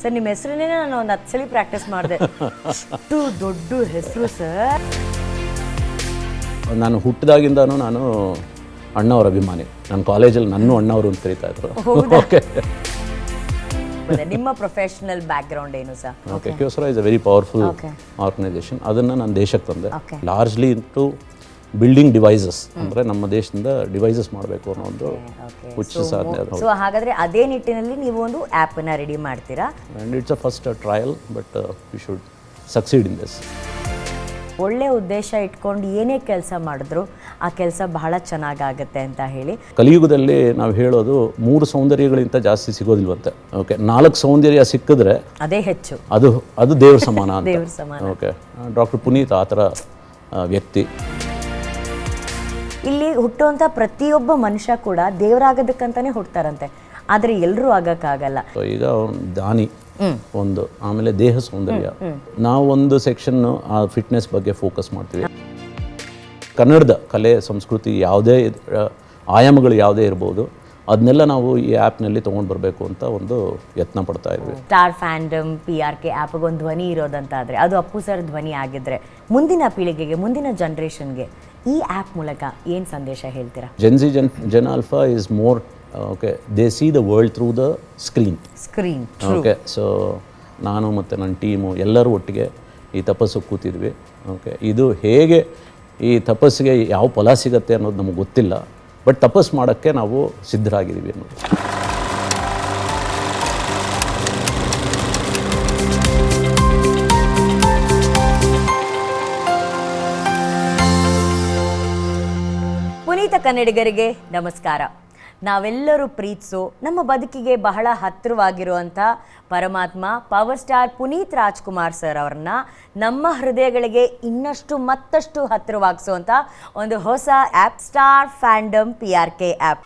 Sir ನಿಮ್ಮ ಹೆಸರನ್ನೇ ನಾನು ಒಂದು ಹತ್ತು ಸಲ ಪ್ರಾಕ್ಟೀಸ್ ಮಾಡಿದೆ. ಅಷ್ಟು ದೊಡ್ಡ ಹೆಸರು ಸರ್. ನಾನು ಹುಟ್ಟಿದಾಗಿಂದನೂ ನಾನು ಅಣ್ಣವ್ರ ಅಭಿಮಾನಿ. ನನ್ನ ಕಾಲೇಜಲ್ಲಿ ನನ್ನ ಅಣ್ಣವರು ಅಂತ ಕರಿತಾ ಇದ್ರು. ಓಕೆ ನಿಮ್ಮ ಪ್ರೊಫೆಷನಲ್ ಬ್ಯಾಕ್ಗ್ರೌಂಡ್ ಏನು sir? Okay Kyocera is a very powerful Okay. Organisation ಅದನ್ನು ನಾನು ದೇಶಕ್ಕೆ ತಂದೆ. Okay. Largely into building devices ಅಂದ್ರೆ ನಮ್ಮ ದೇಶದಿಂದ ಡಿವೈಸಸ್ ಮಾಡಬೇಕು ಅನ್ನೋ ಒಂದು ಹುಚ್ಚು ಸಾಧನೆ ಅದು ಸೊ ಹಾಗಾದ್ರೆ ಅದೇ ನಿಟ್ಟಿನಲ್ಲಿ ನೀವು ಒಂದು ಆ್ಯಪನ್ನು ರೆಡಿ ಮಾಡ್ತೀರಾ? And it's a first trial but we should succeed in this ಒಳ್ಳೆ ಉದ್ದೇಶ ಇಟ್ಕೊಂಡು ಏನೇ ಕೆಲಸ ಮಾಡಿದ್ರು ಆ ಕೆಲಸ ಬಹಳ ಚೆನ್ನಾಗಾಗತ್ತೆ ಅಂತ ಹೇಳಿ. ಕಲಿಯುಗದಲ್ಲಿ ನಾವು ಹೇಳೋದು ಮೂರು ಸೌಂದರ್ಯಗಳಿಂತ ಜಾಸ್ತಿ ಸಿಗೋದಿಲ್ವಂತೆ. ಓಕೆ ನಾಲ್ಕು ಸೌಂದರ್ಯ ಸಿಕ್ಕಿದ್ರೆ ಅದೇ ಹೆಚ್ಚು. ಅದು ಅದು ದೇವ್ರ ಸಮಾನ ದೇವ್ರ ಸಮಾನ. ಓಕೆ ಡಾಕ್ಟರ್ ಪುನೀತ್ ಆ ಥರ ವ್ಯಕ್ತಿ. ಇಲ್ಲಿ ಹುಟ್ಟುವಂಥ ಪ್ರತಿಯೊಬ್ಬ ಮನುಷ್ಯ ಕೂಡ ದೇವರಾಗೋದಕ್ಕಂತಾನೆ ಹುಡ್ತಾರಂತೆ ಆದರೆ ಎಲ್ಲರೂ ಆಗಕ್ಕಾಗಲ್ಲ. ಈಗ ದಾನಿ ಒಂದು ಆಮೇಲೆ ದೇಹ ಸೌಂದರ್ಯ. ನಾವು ಒಂದು ಸೆಕ್ಷನ್ ಆ ಫಿಟ್ನೆಸ್ ಬಗ್ಗೆ ಫೋಕಸ್ ಮಾಡ್ತೀವಿ. ಕನ್ನಡದ ಕಲೆ ಸಂಸ್ಕೃತಿ ಯಾವುದೇ ಆಯಾಮಗಳು ಯಾವುದೇ ಇರ್ಬೋದು ಅದನ್ನೆಲ್ಲ ನಾವು ಈ ಆ್ಯಪ್ನಲ್ಲಿ ತೊಗೊಂಡು ಬರಬೇಕು ಅಂತ ಒಂದು ಯತ್ನ ಪಡ್ತಾ ಇದ್ವಿ. Star fandom P R K ಆ್ಯಪ್ಗೆ ಒಂದು ಧ್ವನಿ ಇರೋದಂತಾದರೆ ಅದು ಅಪ್ಪು ಸರ್ ಧ್ವನಿ ಆಗಿದ್ರೆ ಮುಂದಿನ ಪೀಳಿಗೆಗೆ ಮುಂದಿನ ಜನ್ರೇಷನ್ಗೆ ಈ ಆ್ಯಪ್ ಮೂಲಕ ಏನು ಸಂದೇಶ ಹೇಳ್ತೀರಾ? Gen Z Gen Gen alpha is more okay they see the world through the screen screen okay so ನಾನು ಮತ್ತು ನನ್ನ ಟೀಮು ಎಲ್ಲರೂ ಒಟ್ಟಿಗೆ ಈ ತಪಸ್ಸು ಕೂತಿದ್ವಿ. ಓಕೆ ಇದು ಹೇಗೆ ಈ ತಪಸ್ಸಿಗೆ ಯಾವ ಫಲ ಸಿಗತ್ತೆ ಅನ್ನೋದು ನಮಗೆ ಗೊತ್ತಿಲ್ಲ. ಬಟ್ ತಪಸ್ಸು ಮಾಡೋಕ್ಕೆ ನಾವು ಸಿದ್ಧರಾಗಿದ್ದೀವಿ ಅನ್ನೋದು. ಕನ್ನಡಿಗರಿಗೆ ನಮಸ್ಕಾರ. ನಾವೆಲ್ಲರೂ ಪ್ರೀತಿಸೋ, ನಮ್ಮ ಬದುಕಿಗೆ ಬಹಳ ಹತ್ತಿರವಾಗಿರುವಂಥ ಪರಮಾತ್ಮ, power star Puneeth Rajkumar sir ಅವ್ರನ್ನ ನಮ್ಮ ಹೃದಯಗಳಿಗೆ ಇನ್ನಷ್ಟು ಮತ್ತಷ್ಟು ಹತ್ತಿರವಾಗಿಸುವಂಥ ಒಂದು ಹೊಸ app, star fandom P R K app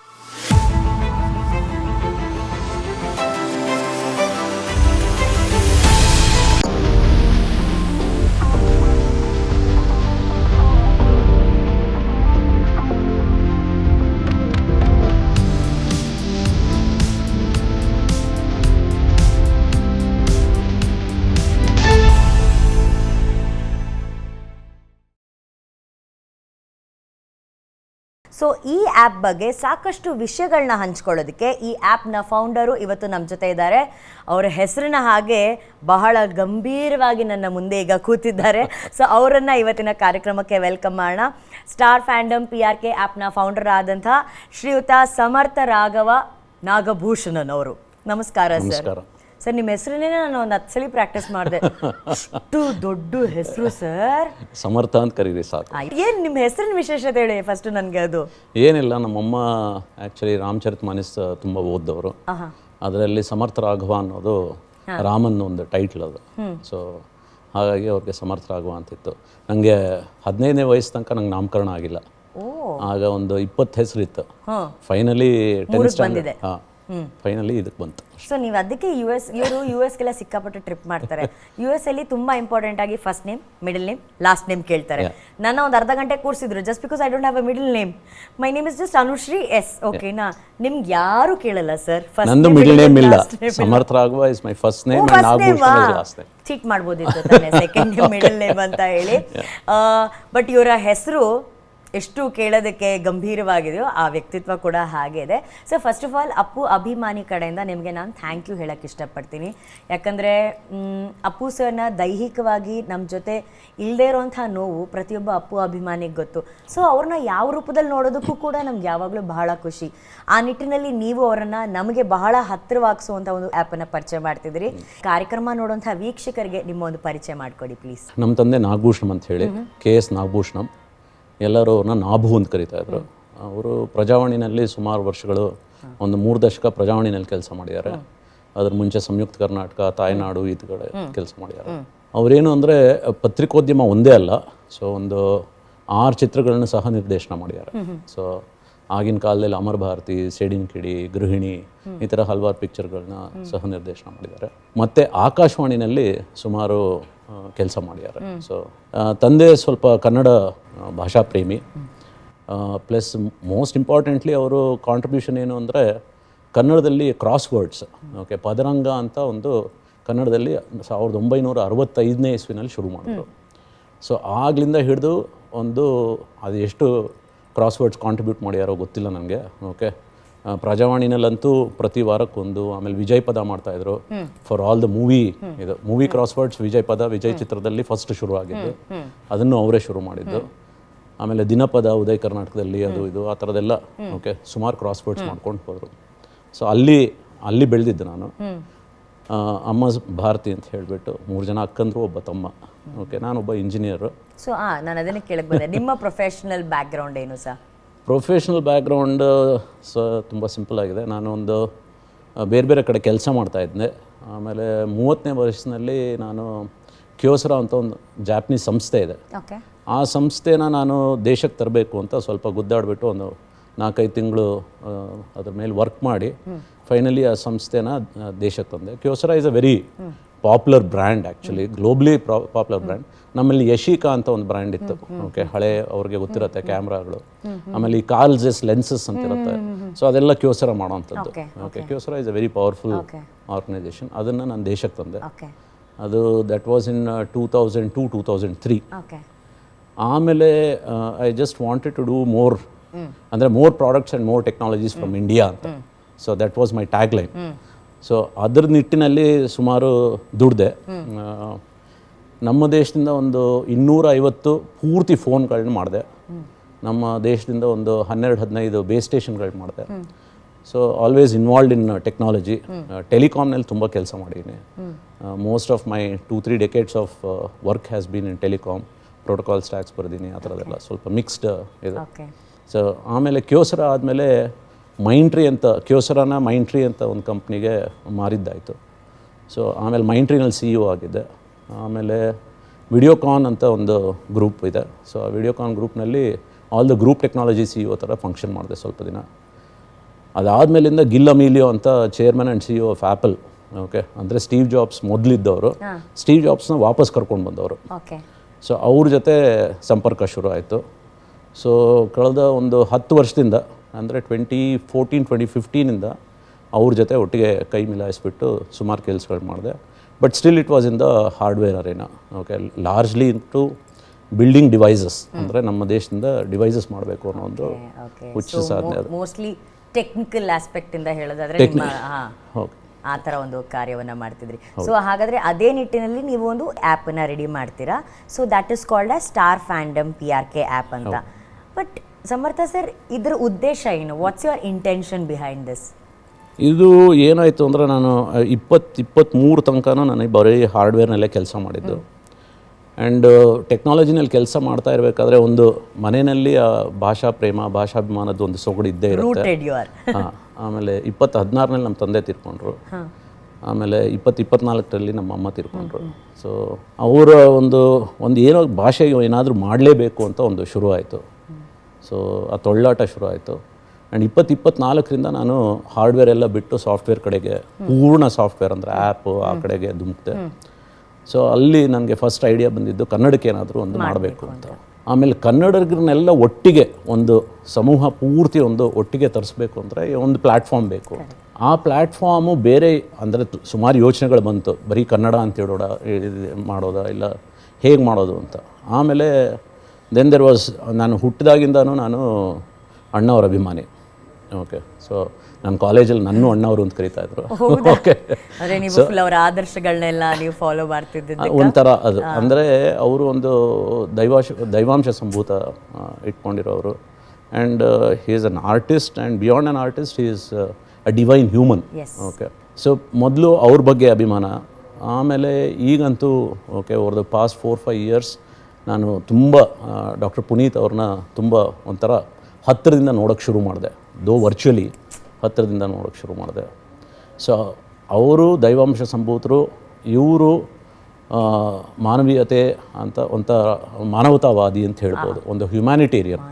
so ಈ ಆ್ಯಪ್ ಬಗ್ಗೆ ಸಾಕಷ್ಟು ವಿಷಯಗಳನ್ನ ಹಂಚ್ಕೊಳ್ಳೋದಕ್ಕೆ ಈ ಆ್ಯಪ್ನ ಫೌಂಡರು ಇವತ್ತು ನಮ್ಮ ಜೊತೆ ಇದ್ದಾರೆ. ಅವರ ಹೆಸರಿನ ಹಾಗೆ ಬಹಳ ಗಂಭೀರವಾಗಿ ನನ್ನ ಮುಂದೆ ಈಗ ಕೂತಿದ್ದಾರೆ. ಸೊ ಅವರನ್ನು ಇವತ್ತಿನ ಕಾರ್ಯಕ್ರಮಕ್ಕೆ ವೆಲ್ಕಮ್ ಮಾಡೋಣ. Star fandom P R K ಆ್ಯಪ್ನ ಫೌಂಡರ್ ಆದಂಥ ಶ್ರೀಯುತ ಸಮರ್ಥ ರಾಘವ ನಾಗಭೂಷಣನ್ ಅವರು ನಮಸ್ಕಾರ ಸರ್. ಸರ್ ನಿಮ್ಮ ಹೆಸರನ್ನೇ ನಾನು ಒಂದು ಹತ್ತು ಸಲ ಪ್ರಾಕ್ಟೀಸ್ ಮಾಡಿದೆ. ಅಷ್ಟು ದೊಡ್ಡ ಹೆಸರು ಸರ್ ಸಮರ್ಥ ಅಂತ ಕರೀರಿ ಸಾಕು. ಏನು ನಿಮ್ಮ ಹೆಸರಿನ ವಿಶೇಷತೆ ಹೇಳಿ ಫಸ್ಟ್ ನನಗೆ ಅದು? ಏನಿಲ್ಲ ನಮ್ಮಮ್ಮ ಆ್ಯಕ್ಚುಲಿ ರಾಮಚರಿತ್ ಮಾನಸ್ ತುಂಬ ಓದ್ದವರು. ಅದರಲ್ಲಿ ಸಮರ್ಥ ರಾಘವ ಅನ್ನೋದು ರಾಮನ್ ಒಂದು ಟೈಟ್ಲ್ ಅದು. ಸೊ ಹಾಗಾಗಿ ಅವ್ರಿಗೆ ಸಮರ್ಥ ರಾಘವ ಅಂತಿತ್ತು. ನನಗೆ ಹದಿನೈದನೇ ವಯಸ್ಸು ತನಕ ನಂಗೆ ನಾಮಕರಣ ಆಗಿಲ್ಲ. ಆಗ ಒಂದು ಇಪ್ಪತ್ತು ಹೆಸರಿತ್ತು. Finally ten. ಸ್ಟ್ಯಾಂಡರ್ಡ್ ಹಾಂ. ಫೈನಲಿ ಇದಕ್ಕೆ ಬಂತು. ಸೊ ನೀವು ಅದಕ್ಕೆ ಯು ಎಸ್ ಇವರು ಯು ಎಸ್ಗೆಲ್ಲ ಸಿಕ್ಕಾಪಟ್ಟೆ ಟ್ರಿಪ್ ಮಾಡ್ತಾರೆ. ಯು ಎಸ್ ಅಲ್ಲಿ ತುಂಬಾ ಇಂಪಾರ್ಟೆಂಟ್ ಆಗಿ first name middle name last name ಕೇಳ್ತಾರೆ. ನನ್ನ ಒಂದು ಅರ್ಧ ಗಂಟೆ ಕೂರಿಸಿದ್ರು just because I don't have a middle name my name is just Anushree S ಓಕೆನಾ ನಿಮ್ಗೆ ಯಾರು ಕೇಳಲ್ಲ ಸರ್ ನಂದು ಮಿಡಲ್ ನೇಮ್ ಇಲ್ಲ. Samarth Raghava is my first name and Nagabhushana is last name cheat ಮಾಡ್ಬೋದಿತ್ತು ಸೆಕೆಂಡ್ ಮಿಡಲ್ ನೇಮ್ ಅಂತ ಹೇಳಿ. But ಇವರ ಹೆಸರು ಎಷ್ಟು ಕೇಳೋದಕ್ಕೆ ಗಂಭೀರವಾಗಿದೆಯೋ ಆ ವ್ಯಕ್ತಿತ್ವ ಕೂಡ ಹಾಗೆ ಇದೆ. So first of all Appu ಅಭಿಮಾನಿ ಕಡೆಯಿಂದ ನಿಮಗೆ ನಾನು ಥ್ಯಾಂಕ್ ಯು ಹೇಳಕ್ಕೆ ಇಷ್ಟಪಡ್ತೀನಿ. ಯಾಕಂದರೆ ಅಪ್ಪು ಸರ್ನ ದೈಹಿಕವಾಗಿ ನಮ್ಮ ಜೊತೆ ಇಲ್ಲದೇ ಇರೋಂಥ ನೋವು ಪ್ರತಿಯೊಬ್ಬ ಅಪ್ಪು ಅಭಿಮಾನಿಗೆ ಗೊತ್ತು. ಸೊ ಅವ್ರನ್ನ ಯಾವ ರೂಪದಲ್ಲಿ ನೋಡೋದಕ್ಕೂ ಕೂಡ ನಮ್ಗೆ ಯಾವಾಗಲೂ ಬಹಳ ಖುಷಿ. ಆ ನಿಟ್ಟಿನಲ್ಲಿ ನೀವು ಅವರನ್ನು ನಮಗೆ ಬಹಳ ಹತ್ತಿರವಾಗಿಸುವಂಥ ಒಂದು ಆ್ಯಪನ್ನು ಪರಿಚಯ ಮಾಡ್ತಿದ್ದೀರಿ. ಕಾರ್ಯಕ್ರಮ ನೋಡುವಂಥ ವೀಕ್ಷಕರಿಗೆ ನಿಮ್ಮ ಒಂದು ಪರಿಚಯ ಮಾಡಿಕೊಡಿ ಪ್ಲೀಸ್ ನಮ್ಮ ತಂದೆ ನಾಗಭೂಷಣಂ ಅಂತ ಹೇಳಿ ಕೆ ಎಸ್ ನಾಗಭೂಷಣಂ. ಎಲ್ಲರೂ ಅವ್ರನ್ನ ನಾಭು ಅಂತ ಕರಿತಾ ಇದ್ರು. ಅವರು ಪ್ರಜಾವಾಣಿನಲ್ಲಿ ಸುಮಾರು ವರ್ಷಗಳು ಒಂದು ಮೂರು ದಶಕ ಪ್ರಜಾವಾಣಿನಲ್ಲಿ ಕೆಲಸ ಮಾಡಿದ್ದಾರೆ. ಅದ್ರ ಮುಂಚೆ ಸಂಯುಕ್ತ ಕರ್ನಾಟಕ ತಾಯ್ನಾಡು ಈ ಕಡೆ ಕೆಲಸ ಮಾಡಿದ್ದಾರೆ. ಅವರೇನು ಅಂದರೆ ಪತ್ರಿಕೋದ್ಯಮ ಒಂದೇ ಅಲ್ಲ ಸೊ ಒಂದು ಆರು ಚಿತ್ರಗಳನ್ನು ಸಹ ನಿರ್ದೇಶನ ಮಾಡಿದ್ದಾರೆ. ಸೊ ಆಗಿನ ಕಾಲದಲ್ಲಿ ಅಮರ್ ಭಾರತಿ ಸೇಡಿನ ಕಿಡಿ ಗೃಹಿಣಿ ಈ ಥರ ಹಲವಾರು ಪಿಕ್ಚರ್ಗಳನ್ನ ಸಹ ನಿರ್ದೇಶನ ಮಾಡಿದ್ದಾರೆ. ಮತ್ತು ಆಕಾಶವಾಣಿನಲ್ಲಿ ಸುಮಾರು ಕೆಲಸ ಮಾಡಿದ್ದಾರೆ ಸೊ ತಂದೆ ಸ್ವಲ್ಪ ಕನ್ನಡ ಭಾಷಾ ಪ್ರೇಮಿ. ಪ್ಲಸ್ ಮೋಸ್ಟ್ ಇಂಪಾರ್ಟೆಂಟ್ಲಿ ಅವರು ಕಾಂಟ್ರಿಬ್ಯೂಷನ್ ಏನು ಅಂದರೆ ಕನ್ನಡದಲ್ಲಿ ಕ್ರಾಸ್ ವರ್ಡ್ಸ್ ಓಕೆ ಪದರಂಗ ಅಂತ ಒಂದು ಕನ್ನಡದಲ್ಲಿ ಸಾವಿರದ ಒಂಬೈನೂರ ಅರವತ್ತೈದನೇ ಇಸ್ವಿನಲ್ಲಿ ಶುರು ಮಾಡಿದ್ರು. ಸೊ ಆಗಲಿಂದ ಹಿಡಿದು ಒಂದು ಅದು ಎಷ್ಟು ಕ್ರಾಸ್ ವರ್ಡ್ಸ್ ಕಾಂಟ್ರಿಬ್ಯೂಟ್ ಮಾಡ್ಯಾರೋ ಗೊತ್ತಿಲ್ಲ ನನಗೆ. ಓಕೆ ಪ್ರಜಾವಾಣಿನಲ್ಲಂತೂ ಪ್ರತಿ ವಾರಕ್ಕೊಂದು ಆಮೇಲೆ ವಿಜಯ್ ಪದ ಮಾಡ್ತಾಯಿದ್ರು ಫಾರ್ ಆಲ್ ದ ಮೂವಿ ಇದು ಮೂವಿ ಕ್ರಾಸ್ ವರ್ಡ್ಸ್ ವಿಜಯ್ ಪದ, ವಿಜಯ್ ಚಿತ್ರದಲ್ಲಿ ಫಸ್ಟ್ ಶುರು ಆಗಿದ್ದು. ಅದನ್ನು ಅವರೇ ಶುರು ಮಾಡಿದ್ದು. ಆಮೇಲೆ ದಿನಪದ, ಉದಯ ಕರ್ನಾಟಕದಲ್ಲಿ ಅದು ಇದು, ಆ ಥರದೆಲ್ಲ ಓಕೆ ಸುಮಾರು ಕ್ರಾಸ್ ವರ್ಡ್ಸ್ ಮಾಡ್ಕೊಂಡು ಹೋದರು. ಸೊ ಅಲ್ಲಿ ಅಲ್ಲಿ ಬೆಳೆದಿದ್ದು ನಾನು. ಅಮ್ಮ ಭಾರತಿ ಅಂತ ಹೇಳಿಬಿಟ್ಟು ಮೂರು ಜನ ಅಕ್ಕಂದ್ರು ಒಬ್ಬ ತಮ್ಮ. ಓಕೆ ನಾನೊಬ್ಬ ಇಂಜಿನಿಯರು ಸೊ ನಾನು ಅದನ್ನೇ ಕೇಳಕ್ಕೆ ಬಂದೆ. ನಿಮ್ಮ ಪ್ರೊಫೆಷನಲ್ ಬ್ಯಾಕ್ಗ್ರೌಂಡ್ ಏನು ಸರ್? ಪ್ರೊಫೆಷ್ನಲ್ ಬ್ಯಾಕ್ಗ್ರೌಂಡ್ ಸ ತುಂಬ ಸಿಂಪಲ್ ಆಗಿದೆ. ನಾನು ಒಂದು ಬೇರೆ ಬೇರೆ ಕಡೆ ಕೆಲಸ ಮಾಡ್ತಾ ಇದ್ದೆ. ಆಮೇಲೆ ಮೂವತ್ತನೇ ವರ್ಷದಲ್ಲಿ ನಾನು ಕ್ಯೋಸರ ಅಂತ ಒಂದು ಜಾಪನೀಸ್ ಸಂಸ್ಥೆ ಇದೆ. ಆ ಸಂಸ್ಥೆನ ನಾನು ದೇಶಕ್ಕೆ ತರಬೇಕು ಅಂತ ಸ್ವಲ್ಪ ಗುದ್ದಾಡಿಬಿಟ್ಟು ಒಂದು ನಾಲ್ಕೈದು ತಿಂಗಳು ಅದ್ರ ಮೇಲೆ ವರ್ಕ್ ಮಾಡಿ ಫೈನಲಿ ಆ ಸಂಸ್ಥೆನ ದೇಶಕ್ಕೆ ತಂದೆ. Kyocera is a very popular brand actually globally popular brand. ನಮ್ಮಲ್ಲಿ ಯಶಿಕಾ ಅಂತ ಒಂದು ಬ್ರ್ಯಾಂಡ್ ಇತ್ತು. ಓಕೆ ಹಳೆ ಅವ್ರಿಗೆ ಗೊತ್ತಿರುತ್ತೆ ಕ್ಯಾಮ್ರಾಗಳು. ಆಮೇಲೆ ಈ ಕಾಲ್ಜಸ್ ಲೆನ್ಸಸ್ ಅಂತ ಇರುತ್ತೆ. ಸೊ ಅದೆಲ್ಲ Kyocera ಮಾಡೋವಂಥದ್ದು. Okay Kyocera is a very powerful. Organisation ಅದನ್ನು ನಾನು ದೇಶಕ್ಕೆ ತಂದೆ. ಅದು that was in two thousand two two thousand three ಆಮೇಲೆ I just wanted to do more ಅಂದರೆ more products and more technologies from India ಅಂತ. So that was my tag line so ಅದ್ರ ನಿಟ್ಟಿನಲ್ಲಿ ಸುಮಾರು ದುಡ್ದೆ. ನಮ್ಮ ದೇಶದಿಂದ ಒಂದು ಇನ್ನೂರ ಐವತ್ತು ಪೂರ್ತಿ ಫೋನ್ಗಳನ್ನ ಮಾಡಿದೆ. ನಮ್ಮ ದೇಶದಿಂದ ಒಂದು ಹನ್ನೆರಡು ಹದಿನೈದು ಬೇಸ್ ಸ್ಟೇಷನ್ಗಳು ಮಾಡಿದೆ. So always involved in technology ಟೆಲಿಕಾಮ್ನಲ್ಲಿ ತುಂಬ ಕೆಲಸ ಮಾಡಿದ್ದೀನಿ most of my two three decades of work has been in telecom protocol stacks ಬರ್ದೀನಿ ಆ ಥರದ್ದೆಲ್ಲ. ಸ್ವಲ್ಪ ಮಿಕ್ಸ್ಡ್ ಇದು. ಸೊ ಆಮೇಲೆ ಕ್ಯೋಸರ ಆದಮೇಲೆ ಮೈಂಟ್ರಿ ಅಂತ ಕ್ಯೋಸರಾನ ಮೈಂಟ್ರಿ ಅಂತ ಒಂದು ಕಂಪ್ನಿಗೆ ಮಾರಿದ್ದಾಯಿತು. ಸೊ ಆಮೇಲೆ ಮೈಂಟ್ರಿನಲ್ಲಿ ಸಿ ಇ ಆಗಿದ್ದೆ ಆಮೇಲೆ ವಿಡಿಯೋಕಾನ್ ಅಂತ ಒಂದು ಗ್ರೂಪ್ ಇದೆ. ಸೊ ಆ Videocon ಗ್ರೂಪ್ನಲ್ಲಿ all the group technology C E ಥರ ಫಂಕ್ಷನ್ ಮಾಡಿದೆ ಸ್ವಲ್ಪ ದಿನ. ಅದಾದಮೇಲಿಂದ ಗಿಲ್ ಅಮೀಲಿಯೋ ಅಂತ chairman and C E of Apple okay ಅಂದರೆ ಸ್ಟೀವ್ ಜಾಬ್ಸ್ ಮೊದಲಿದ್ದವರು. ಸ್ಟೀವ್ ಜಾಬ್ಸ್ನ ವಾಪಸ್ ಕರ್ಕೊಂಡು ಬಂದವರು. ಸೊ ಅವ್ರ ಜೊತೆ ಸಂಪರ್ಕ ಶುರು ಆಯಿತು. ಸೊ ಕಳೆದ ಒಂದು ಹತ್ತು ವರ್ಷದಿಂದ ಅಂದರೆ ಟ್ವೆಂಟಿ ಫೋರ್ಟೀನ್ ಟ್ವೆಂಟಿ ಫಿಫ್ಟೀನಿಂದ ಅವ್ರ ಜೊತೆ ಒಟ್ಟಿಗೆ ಕೈ ಮಿಲಾಯಿಸ್ಬಿಟ್ಟು ಸುಮಾರು ಕೆಲಸಗಳು ಮಾಡಿದೆ. But still it was in the hardware arena okay largely into building devices ಅಂದರೆ ನಮ್ಮ ದೇಶದಿಂದ ಡಿವೈಸಸ್ ಮಾಡಬೇಕು ಅನ್ನೋ ಒಂದು ಹುಚ್ಚು ಸಾಧನೆ ಅದು. ಮೋಸ್ಟ್ಲಿ ಟೆಕ್ನಿಕಲ್ ಆಸ್ಪೆಕ್ಟ್ ಇಂದ ಹೇಳೋದಾದ್ರೆ ನಿಮ್ಮ ಹಾ ಓಕೆ ಆ ಥರ ಒಂದು ಕಾರ್ಯವನ್ನ ಮಾಡ್ತಿದ್ರಿ. ಸೊ ಹಾಗಾದ್ರೆ ಅದೇ ನಿಟ್ಟಿನಲ್ಲಿ ನೀವು ಒಂದು ಆ್ಯಪನ್ನು ರೆಡಿ ಮಾಡ್ತೀರಾ? So that is called a star fandom P R K app ಅಂತ. ಬಟ್ ಸಮರ್ಥ ಸರ್ ಇದ್ರ ಉದ್ದೇಶ ಏನು? What's your intention behind this ಇದು ಏನಾಯಿತು ಅಂದರೆ ನಾನು ಇಪ್ಪತ್ತು ಇಪ್ಪತ್ತ್ಮೂರು ತನಕನೂ ನಾನು ಬರೀ ಹಾರ್ಡ್ವೇರ್ನಲ್ಲೇ ಕೆಲಸ ಮಾಡಿದ್ದು. ಆ್ಯಂಡ್ ಟೆಕ್ನಾಲಜಿನಲ್ಲಿ ಕೆಲಸ ಮಾಡ್ತಾ ಇರಬೇಕಾದ್ರೆ ಒಂದು ಮನೆಯಲ್ಲಿ ಆ ಭಾಷಾ ಪ್ರೇಮ ಭಾಷಾಭಿಮಾನದ ಒಂದು ಸೊಗಡು ಇದ್ದೇ ಇರುತ್ತೆ. ಹಾಂ ಆಮೇಲೆ ಇಪ್ಪತ್ತು ಹದಿನಾರನಲ್ಲಿ ನಮ್ಮ ತಂದೆ ತೀರ್ಕೊಂಡ್ರು. ಆಮೇಲೆ ಇಪ್ಪತ್ತು ಇಪ್ಪತ್ನಾಲ್ಕರಲ್ಲಿ ನಮ್ಮ ಅಮ್ಮ ತೀರ್ಕೊಂಡ್ರು. ಸೊ ಅವರ ಒಂದು ಒಂದು ಏನೋ ಭಾಷೆ ಏನಾದರೂ ಮಾಡಲೇಬೇಕು ಅಂತ ಒಂದು ಶುರುವಾಯಿತು. ಆಯಿತು ಸೊ ಆ ತೊಳ್ಳಾಟ ಶುರು ಆಯಿತು ಆ್ಯಂಡ್ ಇಪ್ಪತ್ತು ಇಪ್ಪತ್ನಾಲ್ಕರಿಂದ ನಾನು ಹಾರ್ಡ್ವೇರ್ ಎಲ್ಲ ಬಿಟ್ಟು ಸಾಫ್ಟ್ವೇರ್ ಕಡೆಗೆ ಪೂರ್ಣ ಸಾಫ್ಟ್ವೇರ್ ಅಂದರೆ ಆ್ಯಪು ಆ ಕಡೆಗೆ ಧುಮುಕ್ತೆ. ಸೊ ಅಲ್ಲಿ ನನಗೆ ಫಸ್ಟ್ ಐಡಿಯಾ ಬಂದಿದ್ದು ಕನ್ನಡಕ್ಕೆ ಏನಾದರೂ ಒಂದು ಮಾಡಬೇಕು ಅಂತ. ಆಮೇಲೆ ಕನ್ನಡಿಗರನ್ನೆಲ್ಲ ಒಟ್ಟಿಗೆ ಒಂದು ಸಮೂಹ ಪೂರ್ತಿ ಒಂದು ಒಟ್ಟಿಗೆ ತರಿಸ್ಬೇಕು ಅಂದರೆ ಒಂದು ಪ್ಲ್ಯಾಟ್ಫಾರ್ಮ್ ಬೇಕು. ಆ ಪ್ಲ್ಯಾಟ್ಫಾರ್ಮು ಬೇರೆ ಅಂದರೆ ಸುಮಾರು ಯೋಚನೆಗಳು ಬಂತು. ಬರೀ ಕನ್ನಡ ಅಂತ ಹೇಳೋಡ ಮಾಡೋದಾ ಇಲ್ಲ ಹೇಗೆ ಮಾಡೋದು ಅಂತ. ಆಮೇಲೆ ದೆನ್ ದೆರ್ ವಾಸ್ ನಾನು ಹುಟ್ಟಿದಾಗಿಂದನೂ ನಾನು ಅಣ್ಣವ್ರ ಅಭಿಮಾನಿ. ಓಕೆ ಸೊ ನನ್ನ ಕಾಲೇಜಲ್ಲಿ ನನ್ನ ಅಣ್ಣವರು ಅಂತ ಕರಿತಾ ಇದ್ರು. ಓಕೆ ನೀವು ಅವರ ಆದರ್ಶಗಳನ್ನೆಲ್ಲ ನೀವು ಫಾಲೋ ಮಾಡ್ತಿದ್ದಿದ್ದು ಒಂಥರ ಅದು. ಅಂದರೆ ಅವರು ಒಂದು ದೈವಾಶ ದೈವಾಂಶ ಸಂಭೂತ ಇಟ್ಕೊಂಡಿರೋರು. And he is an artist and beyond an artist he is a divine human. Okay so ಮೊದಲು ಅವ್ರ ಬಗ್ಗೆ ಅಭಿಮಾನ. ಆಮೇಲೆ ಈಗಂತೂ okay over the past four five years ನಾನು ತುಂಬ ಡಾಕ್ಟರ್ ಪುನೀತ್ ಅವ್ರನ್ನ ತುಂಬ ಒಂಥರ ಹತ್ತಿರದಿಂದ ನೋಡೋಕ್ಕೆ ಶುರು ಮಾಡಿದೆ. ದೋ ವರ್ಚುವಲಿ ಹತ್ತಿರದಿಂದ ನೋಡೋಕ್ಕೆ ಶುರು ಮಾಡಿದೆ. ಸೊ ಅವರು ದೈವಾಂಶ ಸಂಭೂತರು ಇವರು ಮಾನವೀಯತೆ ಅಂತ ಒಂಥರ ಮಾನವತಾವಾದಿ ಅಂತ ಹೇಳ್ಬೋದು. ಒಂದು humanitarian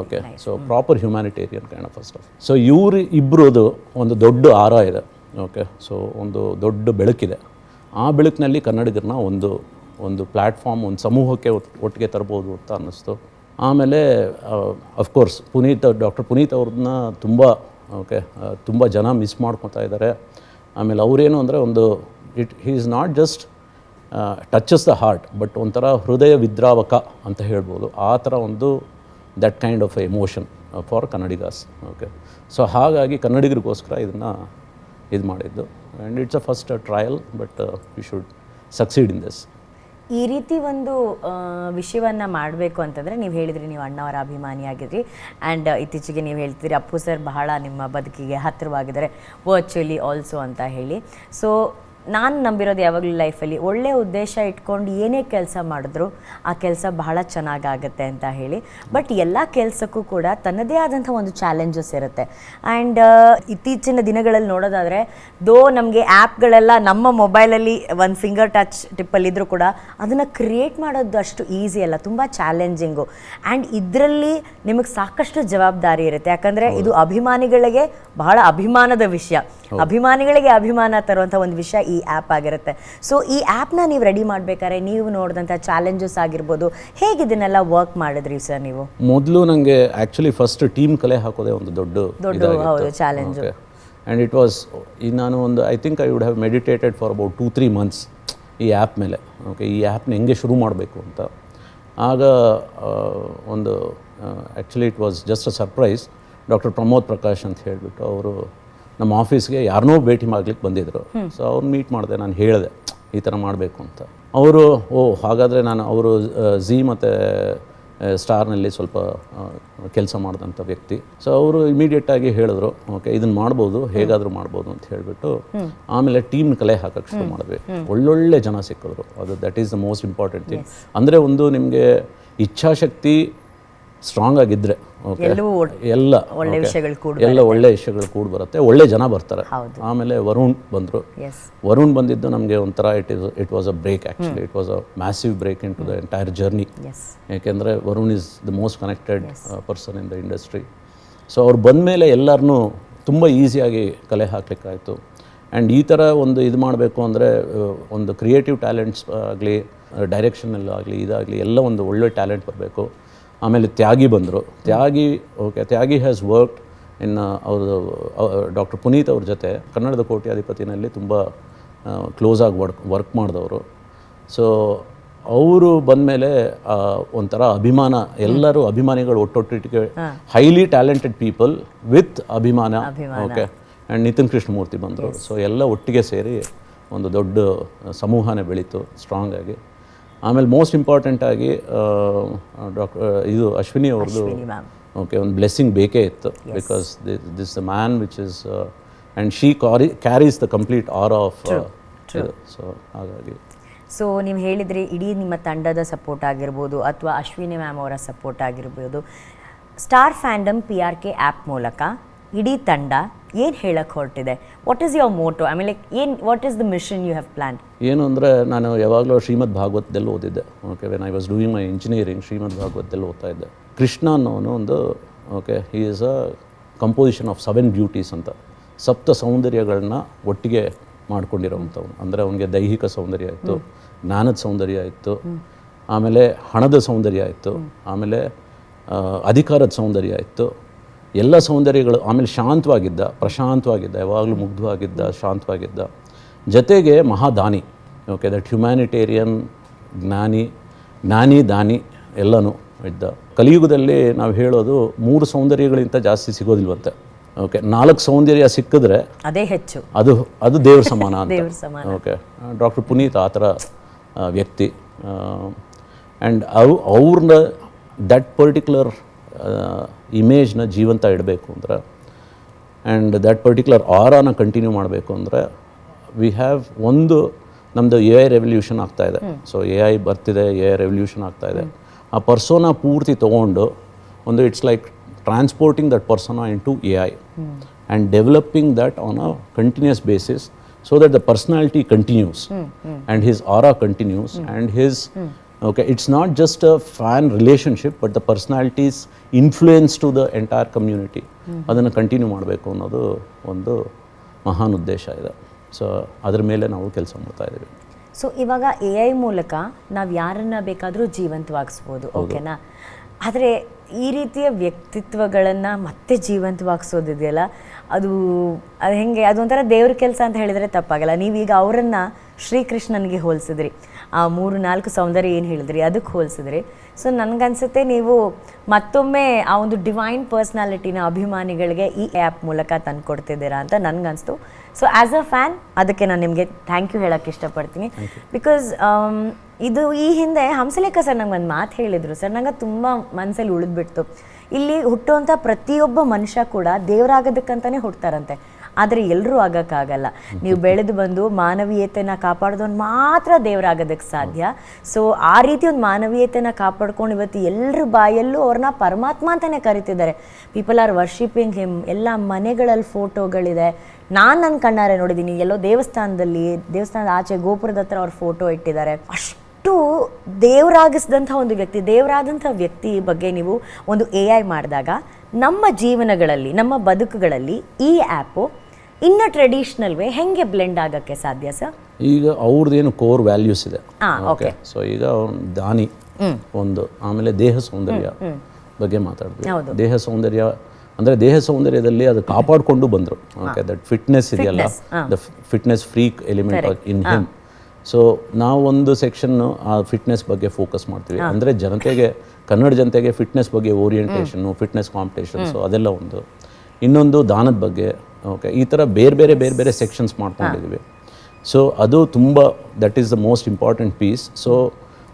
okay so proper humanitarian kind of stuff so ಇವರು ಇಬ್ಬರದು ಒಂದು ದೊಡ್ಡ ಆರ ಇದೆ. ಓಕೆ ಸೊ ಒಂದು ದೊಡ್ಡ ಬೆಳಕಿದೆ. ಆ ಬೆಳಕಿನಲ್ಲಿ ಕನ್ನಡಿಗರನ್ನ ಒಂದು ಒಂದು ಪ್ಲ್ಯಾಟ್ಫಾರ್ಮ್ ಒಂದು ಸಮೂಹಕ್ಕೆ ಒಟ್- ಒಟ್ಟಿಗೆ ತರ್ಬೋದು ಅಂತ ಅನ್ನಿಸ್ತು. ಆಮೇಲೆ ಅಫ್ಕೋರ್ಸ್ ಪುನೀತ್, ಡಾಕ್ಟರ್ ಪುನೀತ್ ಅವ್ರನ್ನ ತುಂಬ, ಓಕೆ ತುಂಬ ಜನ ಮಿಸ್ ಮಾಡ್ಕೊತಾ ಇದ್ದಾರೆ. ಆಮೇಲೆ ಅವರೇನು ಅಂದರೆ ಒಂದು, it he is not just touches the heart but ಒಂಥರ ಹೃದಯ ವಿದ್ರಾವಕ ಅಂತ ಹೇಳ್ಬೋದು. ಆ ಥರ ಒಂದು that kind of emotion for Kannadigas okay. So ಹಾಗಾಗಿ ಕನ್ನಡಿಗರಿಗೋಸ್ಕರ ಇದನ್ನು ಇದು ಮಾಡಿದ್ದು. And it's a first trial but we should succeed in this ಈ ರೀತಿ ಒಂದು ವಿಷಯವನ್ನು ಮಾಡಬೇಕು ಅಂತಂದರೆ ನೀವು ಹೇಳಿದ್ರಿ ನೀವು ಅಣ್ಣವರ ಅಭಿಮಾನಿಯಾಗಿದ್ರಿ ಆ್ಯಂಡ್ ಇತ್ತೀಚೆಗೆ ನೀವು ಹೇಳ್ತೀರಿ ಅಪ್ಪು ಸರ್ ಬಹಳ ನಿಮ್ಮ ಬದುಕಿಗೆ ಹತ್ತಿರವಾಗಿದ್ದಾರೆ ವರ್ಚುಲಿ ಆಲ್ಸೋ ಅಂತ ಹೇಳಿ. ಸೊ ನಾನು ನಂಬಿರೋದು ಯಾವಾಗಲೂ ಲೈಫಲ್ಲಿ ಒಳ್ಳೆ ಉದ್ದೇಶ ಇಟ್ಕೊಂಡು ಏನೇ ಕೆಲಸ ಮಾಡಿದ್ರು ಆ ಕೆಲಸ ಬಹಳ ಚೆನ್ನಾಗಾಗುತ್ತೆ ಅಂತ ಹೇಳಿ. ಬಟ್ ಎಲ್ಲ ಕೆಲಸಕ್ಕೂ ಕೂಡ ತನ್ನದೇ ಆದಂಥ ಒಂದು ಚಾಲೆಂಜಸ್ ಇರುತ್ತೆ. ಆ್ಯಂಡ್ ಇತ್ತೀಚಿನ ದಿನಗಳಲ್ಲಿ ನೋಡೋದಾದರೆ ದೋ ನಮಗೆ ಆ್ಯಪ್ಗಳೆಲ್ಲ ನಮ್ಮ ಮೊಬೈಲಲ್ಲಿ ಒಂದು ಫಿಂಗರ್ ಟಚ್ ಟಿಪ್ಪಲ್ಲಿದ್ದರೂ ಕೂಡ ಅದನ್ನು ಕ್ರಿಯೇಟ್ ಮಾಡೋದು ಅಷ್ಟು ಈಸಿ ಅಲ್ಲ ತುಂಬ ಚಾಲೆಂಜಿಂಗು ಆ್ಯಂಡ್ ಇದರಲ್ಲಿ ನಿಮಗೆ ಸಾಕಷ್ಟು ಜವಾಬ್ದಾರಿ ಇರುತ್ತೆ. ಯಾಕಂದರೆ ಇದು ಅಭಿಮಾನಿಗಳಿಗೆ ಬಹಳ ಅಭಿಮಾನದ ವಿಷಯ. ಅಭಿಮಾನಿಗಳಿಗೆ ಅಭಿಮಾನ ತರುವಂಥ ಒಂದು ವಿಷಯ ಈ ಆ್ಯಪ್ ಆಗಿರುತ್ತೆ. ಸೊ ಈ ಆ್ಯಪ್ನ ನೀವು ರೆಡಿ ಮಾಡಬೇಕಾದ್ರೆ ನೀವು ನೋಡಿದಂಥ ಚಾಲೆಂಜಸ್ ಆಗಿರ್ಬೋದು ಹೇಗೆ ಇದನ್ನೆಲ್ಲ ವರ್ಕ್ ಮಾಡಿದ್ರಿ ಸರ್ ನೀವು? ಮೊದಲು ನನಗೆ ಆ್ಯಕ್ಚುಲಿ ಫಸ್ಟ್ ಟೀಮ್ ಕಲೆ ಹಾಕೋದೇ ಒಂದು ದೊಡ್ಡ ದೊಡ್ಡ, ಹೌದು, ಚಾಲೆಂಜು ಆ್ಯಂಡ್ ಇಟ್ ವಾಸ್ ಈ ನಾನು ಒಂದು I think I would have meditated for about two three months ಈ ಆ್ಯಪ್ ಮೇಲೆ. ಓಕೆ ಈ ಆ್ಯಪ್ನ ಹೆಂಗೆ ಶುರು ಮಾಡಬೇಕು ಅಂತ. ಆಗ ಒಂದು actually it was just a surprise doctor Pramod Prakash ಅಂತ ಹೇಳಿಬಿಟ್ಟು ಅವರು ನಮ್ಮ ಆಫೀಸ್ಗೆ ಯಾರನ್ನೋ ಭೇಟಿ ಮಾಡ್ಲಿಕ್ಕೆ ಬಂದಿದ್ದರು ಸೊ ಅವ್ರು ಮೀಟ್ ಮಾಡಿದೆ ನಾನು ಹೇಳಿದೆ ಈ ಥರ ಮಾಡಬೇಕು ಅಂತ. ಅವರು ಓ ಹಾಗಾದರೆ ನಾನು ಅವರು ಝೀ ಮತ್ತು ಸ್ಟಾರ್ನಲ್ಲಿ ಸ್ವಲ್ಪ ಕೆಲಸ ಮಾಡಿದಂಥ ವ್ಯಕ್ತಿ. ಸೊ ಅವರು ಇಮಿಡಿಯೇಟಾಗಿ ಹೇಳಿದ್ರು ಓಕೆ ಇದನ್ನು ಮಾಡ್ಬೋದು ಹೇಗಾದರೂ ಮಾಡ್ಬೋದು ಅಂತ ಹೇಳಿಬಿಟ್ಟು ಆಮೇಲೆ ಟೀಮ್ ಕಲೆ ಹಾಕಕ್ಕೆ ಶುರು ಮಾಡಿದ್ವಿ. ಒಳ್ಳೊಳ್ಳೆ ಜನ ಸಿಕ್ಕಿದ್ರು. ಅದು that is the most important thing ಅಂದರೆ ಒಂದು ನಿಮಗೆ ಇಚ್ಛಾಶಕ್ತಿ ಸ್ಟ್ರಾಂಗ್ ಆಗಿದ್ರೆ ಓಕೆ ಎಲ್ಲ ಒಳ್ಳೆ ವಿಷಯಗಳು ಕೂಡ ಎಲ್ಲ ಒಳ್ಳೆ ವಿಷಯಗಳು ಕೂಡ ಬರುತ್ತೆ. ಒಳ್ಳೆ ಜನ ಬರ್ತಾರೆ. ಆಮೇಲೆ ವರುಣ್ ಬಂದರು. ವರುಣ್ ಬಂದಿದ್ದು ನಮಗೆ ಒಂಥರ it is it was a break actually it was a massive break into the entire journey ಏಕೆಂದರೆ Varun is the most connected person in the industry so ಅವ್ರು ಬಂದ ಮೇಲೆ ಎಲ್ಲರನ್ನೂ ತುಂಬ ಈಸಿಯಾಗಿ ಕಲೆ ಹಾಕ್ಲಿಕ್ಕಾಯಿತು. ಆ್ಯಂಡ್ ಈ ಥರ ಒಂದು ಇದು ಮಾಡಬೇಕು ಅಂದರೆ ಒಂದು ಕ್ರಿಯೇಟಿವ್ ಟ್ಯಾಲೆಂಟ್ಸ್ ಆಗಲಿ ಡೈರೆಕ್ಷನಲ್ಲಾಗಲಿ ಇದಾಗಲಿ ಎಲ್ಲ ಒಂದು ಒಳ್ಳೆ ಟ್ಯಾಲೆಂಟ್ ಬರಬೇಕು. ಆಮೇಲೆ ತ್ಯಾಗಿ ಬಂದರು. Tyagi okay Tyagi has worked in ಅವರು ಡಾಕ್ಟರ್ ಪುನೀತ್ ಅವ್ರ ಜೊತೆ ಕನ್ನಡದ ಕೋಟ್ಯಾಧಿಪತಿನಲ್ಲಿ ತುಂಬ ಕ್ಲೋಸ್ ಆಗಿ ವರ್ಕ್ ವರ್ಕ್ ಮಾಡಿದವರು. ಸೊ ಅವರು ಬಂದಮೇಲೆ ಒಂಥರ ಅಭಿಮಾನ ಎಲ್ಲರೂ ಅಭಿಮಾನಿಗಳು ಒಟ್ಟೊಟ್ಟಿಗೆ ಹೈಲಿ ಟ್ಯಾಲೆಂಟೆಡ್ ಪೀಪಲ್ ವಿತ್ ಅಭಿಮಾನ ಓಕೆ ಆ್ಯಂಡ್ ನಿತಿನ್ ಕೃಷ್ಣಮೂರ್ತಿ ಬಂದರು. ಸೊ ಎಲ್ಲ ಒಟ್ಟಿಗೆ ಸೇರಿ ಒಂದು ದೊಡ್ಡ ಸಮೂಹನೇ ಬೆಳೀತು ಸ್ಟ್ರಾಂಗ್ ಆಗಿ. ಆಮೇಲೆ ಮೋಸ್ಟ್ ಇಂಪಾರ್ಟೆಂಟ್ ಆಗಿ ಡಾಕ್ಟರ್ ಇದು ಅಶ್ವಿನಿ ಅವ್ರದ್ದು ಓಕೆ ಒಂದು ಬ್ಲೆಸ್ಸಿಂಗ್ ಬೇಕೇ ಇತ್ತು because this the man which is and she carry carries the complete aura of ಇದು. ಸೊ ಹಾಗಾಗಿ. ಸೊ ನೀವು ಹೇಳಿದರೆ ಇಡೀ ನಿಮ್ಮ ತಂಡದ ಸಪೋರ್ಟ್ ಆಗಿರ್ಬೋದು ಅಥವಾ ಅಶ್ವಿನಿ ಮ್ಯಾಮ್ ಅವರ ಸಪೋರ್ಟ್ ಆಗಿರ್ಬೋದು. Star fandom P R K app ಮೂಲಕ ಇಡೀ ತಂಡ ಏನು ಹೇಳಕ್ಕೆ ಹೊರಟಿದೆ? ವಾಟ್ ಈಸ್ ಯುವರ್ ಮೋಟೋ ಆಮೇಲೆ ಏನು what is the mission you have plan ಏನು ಅಂದರೆ, ನಾನು ಯಾವಾಗಲೂ ಶ್ರೀಮದ್ ಭಾಗವತದಲ್ಲಿ ಓದಿದ್ದೆ. Okay when I was doing my engineering ಶ್ರೀಮದ್ ಭಾಗವತದಲ್ಲಿ ಓದ್ತಾ ಇದ್ದೆ. ಕೃಷ್ಣ ಅನ್ನೋನು ಒಂದು okay he is a composition of seven beauties ಅಂತ. ಸಪ್ತ ಸೌಂದರ್ಯಗಳನ್ನ ಒಟ್ಟಿಗೆ ಮಾಡ್ಕೊಂಡಿರೋವಂಥವ್ನು ಅಂದರೆ ಅವನಿಗೆ ದೈಹಿಕ ಸೌಂದರ್ಯ ಇತ್ತು ಜ್ಞಾನದ ಸೌಂದರ್ಯ ಇತ್ತು ಆಮೇಲೆ ಹಣದ ಸೌಂದರ್ಯ ಇತ್ತು ಆಮೇಲೆ ಅಧಿಕಾರದ ಸೌಂದರ್ಯ ಇತ್ತು ಎಲ್ಲ ಸೌಂದರ್ಯಗಳು ಆಮೇಲೆ ಶಾಂತವಾಗಿದ್ದ ಪ್ರಶಾಂತವಾಗಿದ್ದ ಯಾವಾಗಲೂ ಮುಗ್ಧವಾಗಿದ್ದ ಶಾಂತವಾಗಿದ್ದ. ಜೊತೆಗೆ ಮಹಾದಾನಿ ಓಕೆ ದಟ್ ಹ್ಯುಮ್ಯಾನಿಟೇರಿಯನ್ ಜ್ಞಾನಿ ಜ್ಞಾನಿ ದಾನಿ ಎಲ್ಲನೂ ಇದ್ದ. ಕಲಿಯುಗದಲ್ಲಿ ನಾವು ಹೇಳೋದು ಮೂರು ಸೌಂದರ್ಯಗಳಿಂತ ಜಾಸ್ತಿ ಸಿಗೋದಿಲ್ವಂತೆ ಓಕೆ ನಾಲ್ಕು ಸೌಂದರ್ಯ ಸಿಕ್ಕಿದ್ರೆ ಅದೇ ಹೆಚ್ಚು. ಅದು ಅದು ದೇವ್ರ ಸಮಾನ ಅಂತ. ಓಕೆ ಡಾಕ್ಟರ್ ಪುನೀತ್ ಆ ಥರ ವ್ಯಕ್ತಿ ಆ್ಯಂಡ್ ಅವು ಅವ್ರನ್ನ ದಟ್ ಪರ್ಟಿಕ್ಯುಲರ್ ಇಮೇಜ್ನ ಜೀವಂತ ಇಡಬೇಕು ಅಂದ್ರೆ ಆ್ಯಂಡ್ ದ್ಯಾಟ್ ಪರ್ಟಿಕ್ಯುಲರ್ ಆರಾನ ಕಂಟಿನ್ಯೂ ಮಾಡಬೇಕು ಅಂದರೆ ವಿ ಹ್ಯಾವ್ ಒಂದು ನಮ್ಮದು ಎ ಐ ರೆವಲ್ಯೂಷನ್ ಆಗ್ತಾ ಇದೆ. ಸೊ ಎ ಐ ಬರ್ತಿದೆ ಎ ಐ ರೆವಲ್ಯೂಷನ್ ಆಗ್ತಾ ಇದೆ. ಆ ಪರ್ಸೋನ ಪೂರ್ತಿ ತೊಗೊಂಡು ಒಂದು it's like transporting that persona into A I and developing that on a continuous basis so that the personality continues and his aura continues and his okay it's not just a fan relationship but the personality's influence to the entire community ಅದನ್ನು continue ಮಾಡಬೇಕು ಅನ್ನೋದು ಒಂದು ಮಹಾನ್ ಉದ್ದೇಶ ಇದೆ. So ಅದ್ರ ಮೇಲೆ ನಾವು ಕೆಲಸ ಮಾಡ್ತಾ ಇದ್ದೀವಿ. ಸೊ ಇವಾಗ ಎ ಐ ಮೂಲಕ ನಾವು ಯಾರನ್ನ ಬೇಕಾದರೂ ಜೀವಂತವಾಗಿಸ್ಬೋದು ಓಕೆನಾ ಆದರೆ ಈ ರೀತಿಯ ವ್ಯಕ್ತಿತ್ವಗಳನ್ನು ಮತ್ತೆ ಜೀವಂತವಾಗಿಸೋದಿದೆಯಲ್ಲ? ಅದು ಅದು ಹೆಂಗೆ ಅದೊಂಥರ ದೇವ್ರ ಕೆಲಸ ಅಂತ ಹೇಳಿದರೆ ತಪ್ಪಾಗಲ್ಲ. ನೀವೀಗ ಅವರನ್ನು ಶ್ರೀಕೃಷ್ಣನಿಗೆ ಹೋಲಿಸಿದ್ರಿ. ಆ ಮೂರು ನಾಲ್ಕು ಸೌಂದರ್ಯ ಏನು ಹೇಳಿದ್ರಿ? ಅದಕ್ಕೆ ಹೋಲಿಸಿದ್ರಿ. ಸೊ ನನಗನ್ಸುತ್ತೆ ನೀವು ಮತ್ತೊಮ್ಮೆ ಆ ಒಂದು ಡಿವೈನ್ ಪರ್ಸ್ನಾಲಿಟಿನ ಅಭಿಮಾನಿಗಳಿಗೆ ಈ ಆ್ಯಪ್ ಮೂಲಕ ತಂದುಕೊಡ್ತಿದ್ದೀರಾ ಅಂತ ನನಗನ್ಸ್ತು. ಸೊ ಆ್ಯಸ್ ಅ ಫ್ಯಾನ್ ಅದಕ್ಕೆ ನಾನು ನಿಮಗೆ ಥ್ಯಾಂಕ್ ಯು ಹೇಳೋಕ್ಕೆ ಇಷ್ಟಪಡ್ತೀನಿ. ಬಿಕಾಸ್ ಇದು ಈ ಹಿಂದೆ ಹಂಸಲೇಖ ಸರ್ ನಂಗೆ ಒಂದು ಮಾತು ಹೇಳಿದರು. ಸರ್ ನಂಗೆ ತುಂಬ ಮನಸ್ಸಲ್ಲಿ ಉಳಿದ್ಬಿಡ್ತು. ಇಲ್ಲಿ ಹುಟ್ಟುವಂಥ ಪ್ರತಿಯೊಬ್ಬ ಮನುಷ್ಯ ಕೂಡ ದೇವರಾಗೋದಕ್ಕಂತಾನೆ ಹುಡ್ತಾರಂತೆ ಆದರೆ ಎಲ್ಲರೂ ಆಗೋಕ್ಕಾಗಲ್ಲ. ನೀವು ಬೆಳೆದು ಬಂದು ಮಾನವೀಯತೆನ ಕಾಪಾಡೋದನ್ನು ಮಾತ್ರ ದೇವರಾಗೋದಕ್ಕೆ ಸಾಧ್ಯ. ಸೊ ಆ ರೀತಿ ಒಂದು ಮಾನವೀಯತೆನ ಕಾಪಾಡ್ಕೊಂಡು ಇವತ್ತು ಎಲ್ಲರ ಬಾಯಲ್ಲೂ ಅವ್ರನ್ನ ಪರಮಾತ್ಮ ಅಂತಲೇ ಕರಿತಿದ್ದಾರೆ. ಪೀಪಲ್ ಆರ್ ವರ್ಷಿಪಿಂಗ್ ಹಿಮ್ ಎಲ್ಲ ಮನೆಗಳಲ್ಲಿ ಫೋಟೋಗಳಿದೆ. ನಾನು ನನ್ನ ಕಣ್ಣಾರೆ ನೋಡಿದ್ದೀನಿ ಎಲ್ಲೋ ದೇವಸ್ಥಾನದಲ್ಲಿ, ದೇವಸ್ಥಾನದ ಆಚೆ ಗೋಪುರದ ಹತ್ರ ಅವ್ರ ಫೋಟೋ ಇಟ್ಟಿದ್ದಾರೆ. ಅಷ್ಟು ದೇವರಾಗಿಸಿದಂಥ ಒಂದು ವ್ಯಕ್ತಿ, ದೇವರಾದಂಥ ವ್ಯಕ್ತಿ ಬಗ್ಗೆ ನೀವು ಒಂದು ಎ ಐ ಮಾಡಿದಾಗ ನಮ್ಮ ಜೀವನಗಳಲ್ಲಿ, ನಮ್ಮ ಬದುಕುಗಳಲ್ಲಿ ಈ ಆ್ಯಪು ಇನ್ನು ಟ್ರೆಡಿಷ್ನಲ್ ವೇ ಹೆಂಗೆ ಬ್ಲೆಂಡ್ ಆಗೋಕ್ಕೆ ಸಾಧ್ಯ ಸರ್ ಈಗ ಅವ್ರದ್ದೇನು ಕೋರ್ ವ್ಯಾಲ್ಯೂಸ್ ಇದೆ. ಓಕೆ ಸೊ ಈಗ ದಾನಿ ಒಂದು ಆಮೇಲೆ ದೇಹ ಸೌಂದರ್ಯ ಬಗ್ಗೆ ಮಾತಾಡ್ತೀವಿ. ದೇಹ ಸೌಂದರ್ಯ ಅಂದರೆ ದೇಹ ಸೌಂದರ್ಯದಲ್ಲಿ ಅದು ಕಾಪಾಡಿಕೊಂಡು ಬಂದರು. ಓಕೆ ದಟ್ ಫಿಟ್ನೆಸ್ ಇದೆಯಲ್ಲ the fitness freak element in him so ನಾವೊಂದು ಒಂದು ಸೆಕ್ಷನ್ ಆ ಫಿಟ್ನೆಸ್ ಬಗ್ಗೆ ಫೋಕಸ್ ಮಾಡ್ತೀವಿ. ಅಂದರೆ ಜನತೆಗೆ ಕನ್ನಡ ಜನತೆಗೆ ಫಿಟ್ನೆಸ್ ಬಗ್ಗೆ ಓರಿಯೆಂಟೇಷನ್ನು ಫಿಟ್ನೆಸ್ ಕಾಂಪಿಟೇಷನ್ಸು ಅದೆಲ್ಲ ಒಂದು ಇನ್ನೊಂದು ದಾನದ ಬಗ್ಗೆ ಓಕೆ ಈ ಥರ ಬೇರೆ ಬೇರೆ ಬೇರೆ ಬೇರೆ ಸೆಕ್ಷನ್ಸ್ ಮಾಡ್ಕೊಂಡಿದ್ದೀವಿ ಸೊ ಅದು ತುಂಬ that is the most important piece so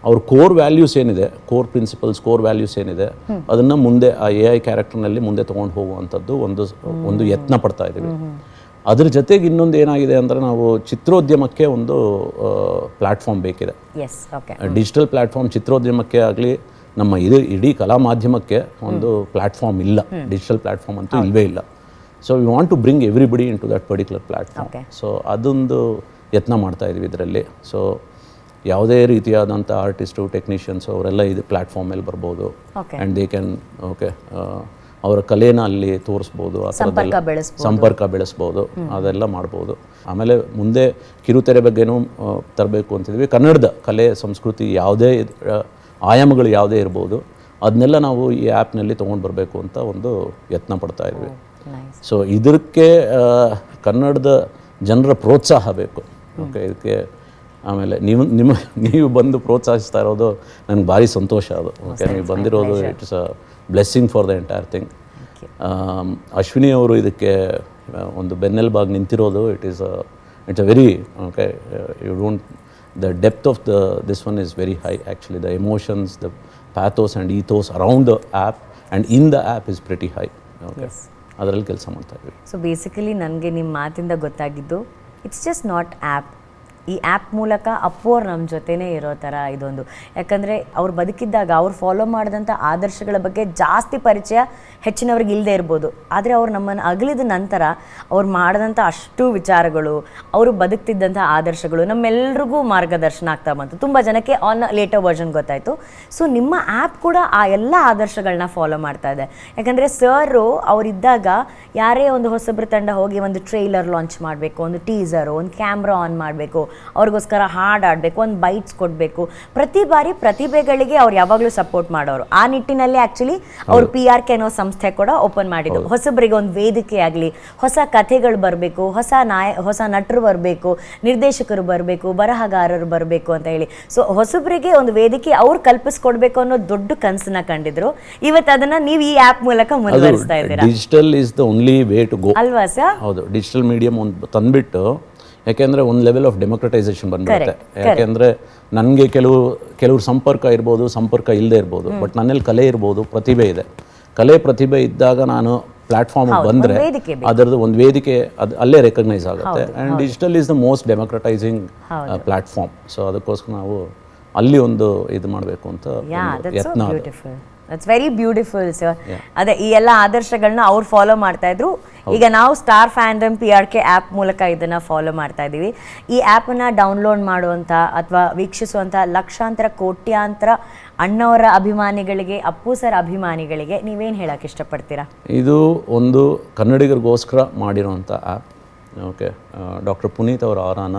ಅವ್ರ ಕೋರ್ ವ್ಯಾಲ್ಯೂಸ್ ಏನಿದೆ ಕೋರ್ ಪ್ರಿನ್ಸಿಪಲ್ಸ್ ಕೋರ್ ವ್ಯಾಲ್ಯೂಸ್ ಏನಿದೆ ಅದನ್ನು ಮುಂದೆ ಆ ಎ ಐ ಕ್ಯಾರೆಕ್ಟರ್ನಲ್ಲಿ ಮುಂದೆ ತೊಗೊಂಡು ಹೋಗುವಂಥದ್ದು ಒಂದು ಒಂದು ಯತ್ನ ಪಡ್ತಾ ಇದ್ದೀವಿ ಅದ್ರ ಜೊತೆಗೆ ಇನ್ನೊಂದು ಏನಾಗಿದೆ ಅಂದರೆ ನಾವು ಚಿತ್ರೋದ್ಯಮಕ್ಕೆ ಒಂದು ಪ್ಲ್ಯಾಟ್ಫಾರ್ಮ್ ಬೇಕಿದೆ. ಡಿಜಿಟಲ್ ಪ್ಲಾಟ್ಫಾರ್ಮ್ ಚಿತ್ರೋದ್ಯಮಕ್ಕೆ ಆಗಲಿ ನಮ್ಮ ಇದು ಇಡೀ ಕಲಾ ಮಾಧ್ಯಮಕ್ಕೆ ಒಂದು ಪ್ಲಾಟ್ಫಾರ್ಮ್ ಇಲ್ಲ. ಡಿಜಿಟಲ್ ಪ್ಲಾಟ್ಫಾರ್ಮ್ ಅಂತೂ ಇಲ್ಲವೇ ಇಲ್ಲ. So we want to bring everybody into that particular platform Okay. So ಅದೊಂದು ಯತ್ನ ಮಾಡ್ತಾ ಇದ್ವಿ ಇದರಲ್ಲಿ. ಸೊ ಯಾವುದೇ ರೀತಿಯಾದಂಥ ಆರ್ಟಿಸ್ಟು ಟೆಕ್ನಿಷಿಯನ್ಸ್ ಅವರೆಲ್ಲ ಇದು ಪ್ಲಾಟ್ಫಾರ್ಮ್ ಮೇಲೆ ಬರ್ಬೋದು. ಆ್ಯಂಡ್ ದೇ ಕ್ಯಾನ್ ಓಕೆ ಅವರ ಕಲೆನ ಅಲ್ಲಿ ತೋರಿಸ್ಬೋದು ಆ ಸಂಪರ್ಕ ಥರದ್ದೆಲ್ಲ ಬೆಳೆಸ್ಬೋದು. ಸಂಪರ್ಕ ಬೆಳೆಸ್ಬೋದು ಅದೆಲ್ಲ ಮಾಡ್ಬೋದು. ಆಮೇಲೆ ಮುಂದೆ ಕಿರುತೆರೆ ಬಗ್ಗೆನೂ ತರಬೇಕು ಅಂತಿದ್ವಿ ಕನ್ನಡದ ಕಲೆ ಸಂಸ್ಕೃತಿ ಯಾವುದೇ ಆಯಾಮಗಳು ಯಾವುದೇ ಇರ್ಬೋದು ಅದನ್ನೆಲ್ಲ ನಾವು ಈ ಆ್ಯಪ್ನಲ್ಲಿ ತೊಗೊಂಡು ಬರಬೇಕು ಅಂತ ಒಂದು ಯತ್ನ ಪಡ್ತಾ ಇದ್ವಿ. ಸೊ ಇದಕ್ಕೆ ಕನ್ನಡದ ಜನರ ಪ್ರೋತ್ಸಾಹ ಬೇಕು. ಓಕೆ ಇದಕ್ಕೆ ಆಮೇಲೆ ನೀವು ನಿಮ್ಮ ನೀವು ಬಂದು ಪ್ರೋತ್ಸಾಹಿಸ್ತಾ ಇರೋದು ನನಗೆ ಭಾರಿ ಸಂತೋಷ ಅದು. ಓಕೆ ನೀವು ಬಂದಿರೋದು it's a blessing for the entire thing Ashwini ಅವರು ಇದಕ್ಕೆ ಒಂದು ಬೆನ್ನೆಲುಬಾಗಿ ನಿಂತಿರೋದು it is it's a very okay you don't the depth of the this one is very high actually the emotions the pathos and ethos around the app and in the app is pretty high. Okay ಅದರಲ್ಲಿ ಕೆಲಸ ಮಾಡ್ತಾ ಇದ್ದೀವಿ. So basically ನನಗೆ ನಿಮ್ಮ ಮಾತಿಂದ ಗೊತ್ತಾಗಿದ್ದು it's just not app ಈ app ಮೂಲಕ ಅಪ್ಪೋರ್ ನಮ್ಮ ಜೊತೆನೇ ಇರೋ ಥರ ಇದೊಂದು. ಯಾಕಂದರೆ ಅವ್ರು ಬದುಕಿದ್ದಾಗ ಅವ್ರು ಫಾಲೋ ಮಾಡಿದಂಥ ಆದರ್ಶಗಳ ಬಗ್ಗೆ ಜಾಸ್ತಿ ಪರಿಚಯ ಹೆಚ್ಚಿನವ್ರಿಗೆ ಇಲ್ಲದೆ ಇರ್ಬೋದು. ಆದರೆ ಅವ್ರು ನಮ್ಮನ್ನು ಅಗಲಿದ ನಂತರ ಅವ್ರು ಮಾಡಿದಂಥ ಅಷ್ಟು ವಿಚಾರಗಳು ಅವರು ಬದುಕ್ತಿದ್ದಂಥ ಆದರ್ಶಗಳು ನಮ್ಮೆಲ್ರಿಗೂ ಮಾರ್ಗದರ್ಶನ ಆಗ್ತಾ ಬಂತು. ತುಂಬ ಜನಕ್ಕೆ ಆನ್ ಲೇಟರ್ ವರ್ಷನ್ ಗೊತ್ತಾಯಿತು. ಸೊ ನಿಮ್ಮ ಆ್ಯಪ್ ಕೂಡ ಆ ಎಲ್ಲ ಆದರ್ಶಗಳನ್ನ ಫಾಲೋ ಮಾಡ್ತಾ ಇದೆ. ಯಾಕಂದರೆ ಸರು ಅವರಿದ್ದಾಗ ಯಾರೇ ಒಂದು ಹೊಸಬ್ರ ತಂಡ ಹೋಗಿ ಒಂದು ಟ್ರೈಲರ್ ಲಾಂಚ್ ಮಾಡಬೇಕು ಒಂದು ಟೀಸರು ಒಂದು ಕ್ಯಾಮ್ರಾ ಆನ್ ಮಾಡಬೇಕು ಅವ್ರಿಗೋಸ್ಕರ ಹಾಡು ಆಡಬೇಕು ಒಂದು ಬೈಟ್ಸ್ ಕೊಡಬೇಕು. ಪ್ರತಿ ಬಾರಿ ಪ್ರತಿಭೆಗಳಿಗೆ ಅವ್ರು ಯಾವಾಗಲೂ ಸಪೋರ್ಟ್ ಮಾಡೋರು. ಆ ನಿಟ್ಟಿನಲ್ಲಿ ಆ್ಯಕ್ಚುಲಿ ಅವ್ರು ಪಿ ಆರ್ ಕೆ ಅನ್ನೋ ಸಂಸ್ಥೆ ಕೂಡ ಓಪನ್ ಮಾಡಿದ್ದು. ಹೊಸಬರಿಗೆ ಒಂದು ವೇದಿಕೆ ಆಗಲಿ ಹೊಸ ಕಥೆಗಳು ಬರಬೇಕು ಹೊಸ ನಾಯ ಹೊಸ ನಟರು ಬರಬೇಕು ನಿರ್ದೇಶಕರು ಬರಬೇಕು ಬರಹಗಾರರು ಬರಬೇಕು ಅಂತ ಹೇಳಿ. ಸೊ ಹೊಸಬರಿಗೆ ಒಂದು ವೇದಿಕೆ ಅವ್ರು ಕಲ್ಪಿಸ್ಕೊಡ್ಬೇಕು ಅನ್ನೋ ದೊಡ್ಡ ಕನಸನ್ನ ಕಂಡಿದ್ರು. ಇವತ್ತು ಅದನ್ನ ನೀವು ಈ ಆ್ಯಪ್ ಮೂಲಕ ಮುಂದುವರಿಸ್ತಾ ಇದ್ದೀರಾ? Digital is the only way to go ಅಲ್ವಾ ಸರ್ ಹೌದು ಡಿಜಿಟಲ್ ಮೀಡಿಯಂ ಒಂದು ತಂದ್ಬಿಟ್ಟು ಯಾಕೆಂದರೆ ಒಂದು ಲೆವೆಲ್ ಆಫ್ ಡೆಮೋಕ್ರಟೈಸೇಷನ್ ಬಂದ್ಬಿಡುತ್ತೆ. ಯಾಕೆಂದರೆ ನನಗೆ ಕೆಲವು ಕೆಲವ್ರ ಸಂಪರ್ಕ ಇರ್ಬೋದು ಸಂಪರ್ಕ ಇಲ್ಲದೆ ಇರ್ಬೋದು ಬಟ್ ನನ್ನಲ್ಲಿ ಕಲೆ ಇರ್ಬೋದು ಪ್ರತಿಭೆ ಇದೆ. ಕಲೆ ಪ್ರತಿಭೆ ಇದ್ದಾಗ ನಾನು ಪ್ಲಾಟ್ಫಾರ್ಮ್ ಬಂದರೆ ಅದರದ್ದು ಒಂದು ವೇದಿಕೆ ಅದು ಅಲ್ಲೇ ರೆಕಗ್ನೈಸ್ ಆಗುತ್ತೆ. And digital is the most democratising platform so ಅದಕ್ಕೋಸ್ಕರ ನಾವು ಅಲ್ಲಿ ಒಂದು ಇದು ಮಾಡಬೇಕು ಅಂತ ಯತ್ನ ದಟ್ಸ್ ವೆರಿ ಬ್ಯೂಟಿಫುಲ್ ಸರ್ ಅದೇ ಈ ಎಲ್ಲ ಆದರ್ಶಗಳನ್ನ ಅವ್ರು ಫಾಲೋ ಮಾಡ್ತಾ ಇದ್ರು. ಈಗ ನಾವು star fandom P R K app ಮೂಲಕ ಇದನ್ನ ಫಾಲೋ ಮಾಡ್ತಾ ಇದ್ದೀವಿ ಈ ಆ್ಯಪನ್ನು ಡೌನ್ಲೋಡ್ ಮಾಡುವಂಥ ಅಥವಾ ವೀಕ್ಷಿಸುವಂಥ ಲಕ್ಷಾಂತರ ಕೋಟ್ಯಾಂತರ ಅಣ್ಣವರ ಅಭಿಮಾನಿಗಳಿಗೆ ಅಪ್ಪು ಸರ್ ಅಭಿಮಾನಿಗಳಿಗೆ ನೀವೇನು ಹೇಳಕ್ಕೆ ಇಷ್ಟಪಡ್ತೀರಾ? ಇದು ಒಂದು ಕನ್ನಡಿಗರಿಗೋಸ್ಕರ ಮಾಡಿರುವಂಥ ಆ್ಯಪ್ ಓಕೆ ಡಾಕ್ಟರ್ ಪುನೀತ್ ಅವರ ಆರಾನ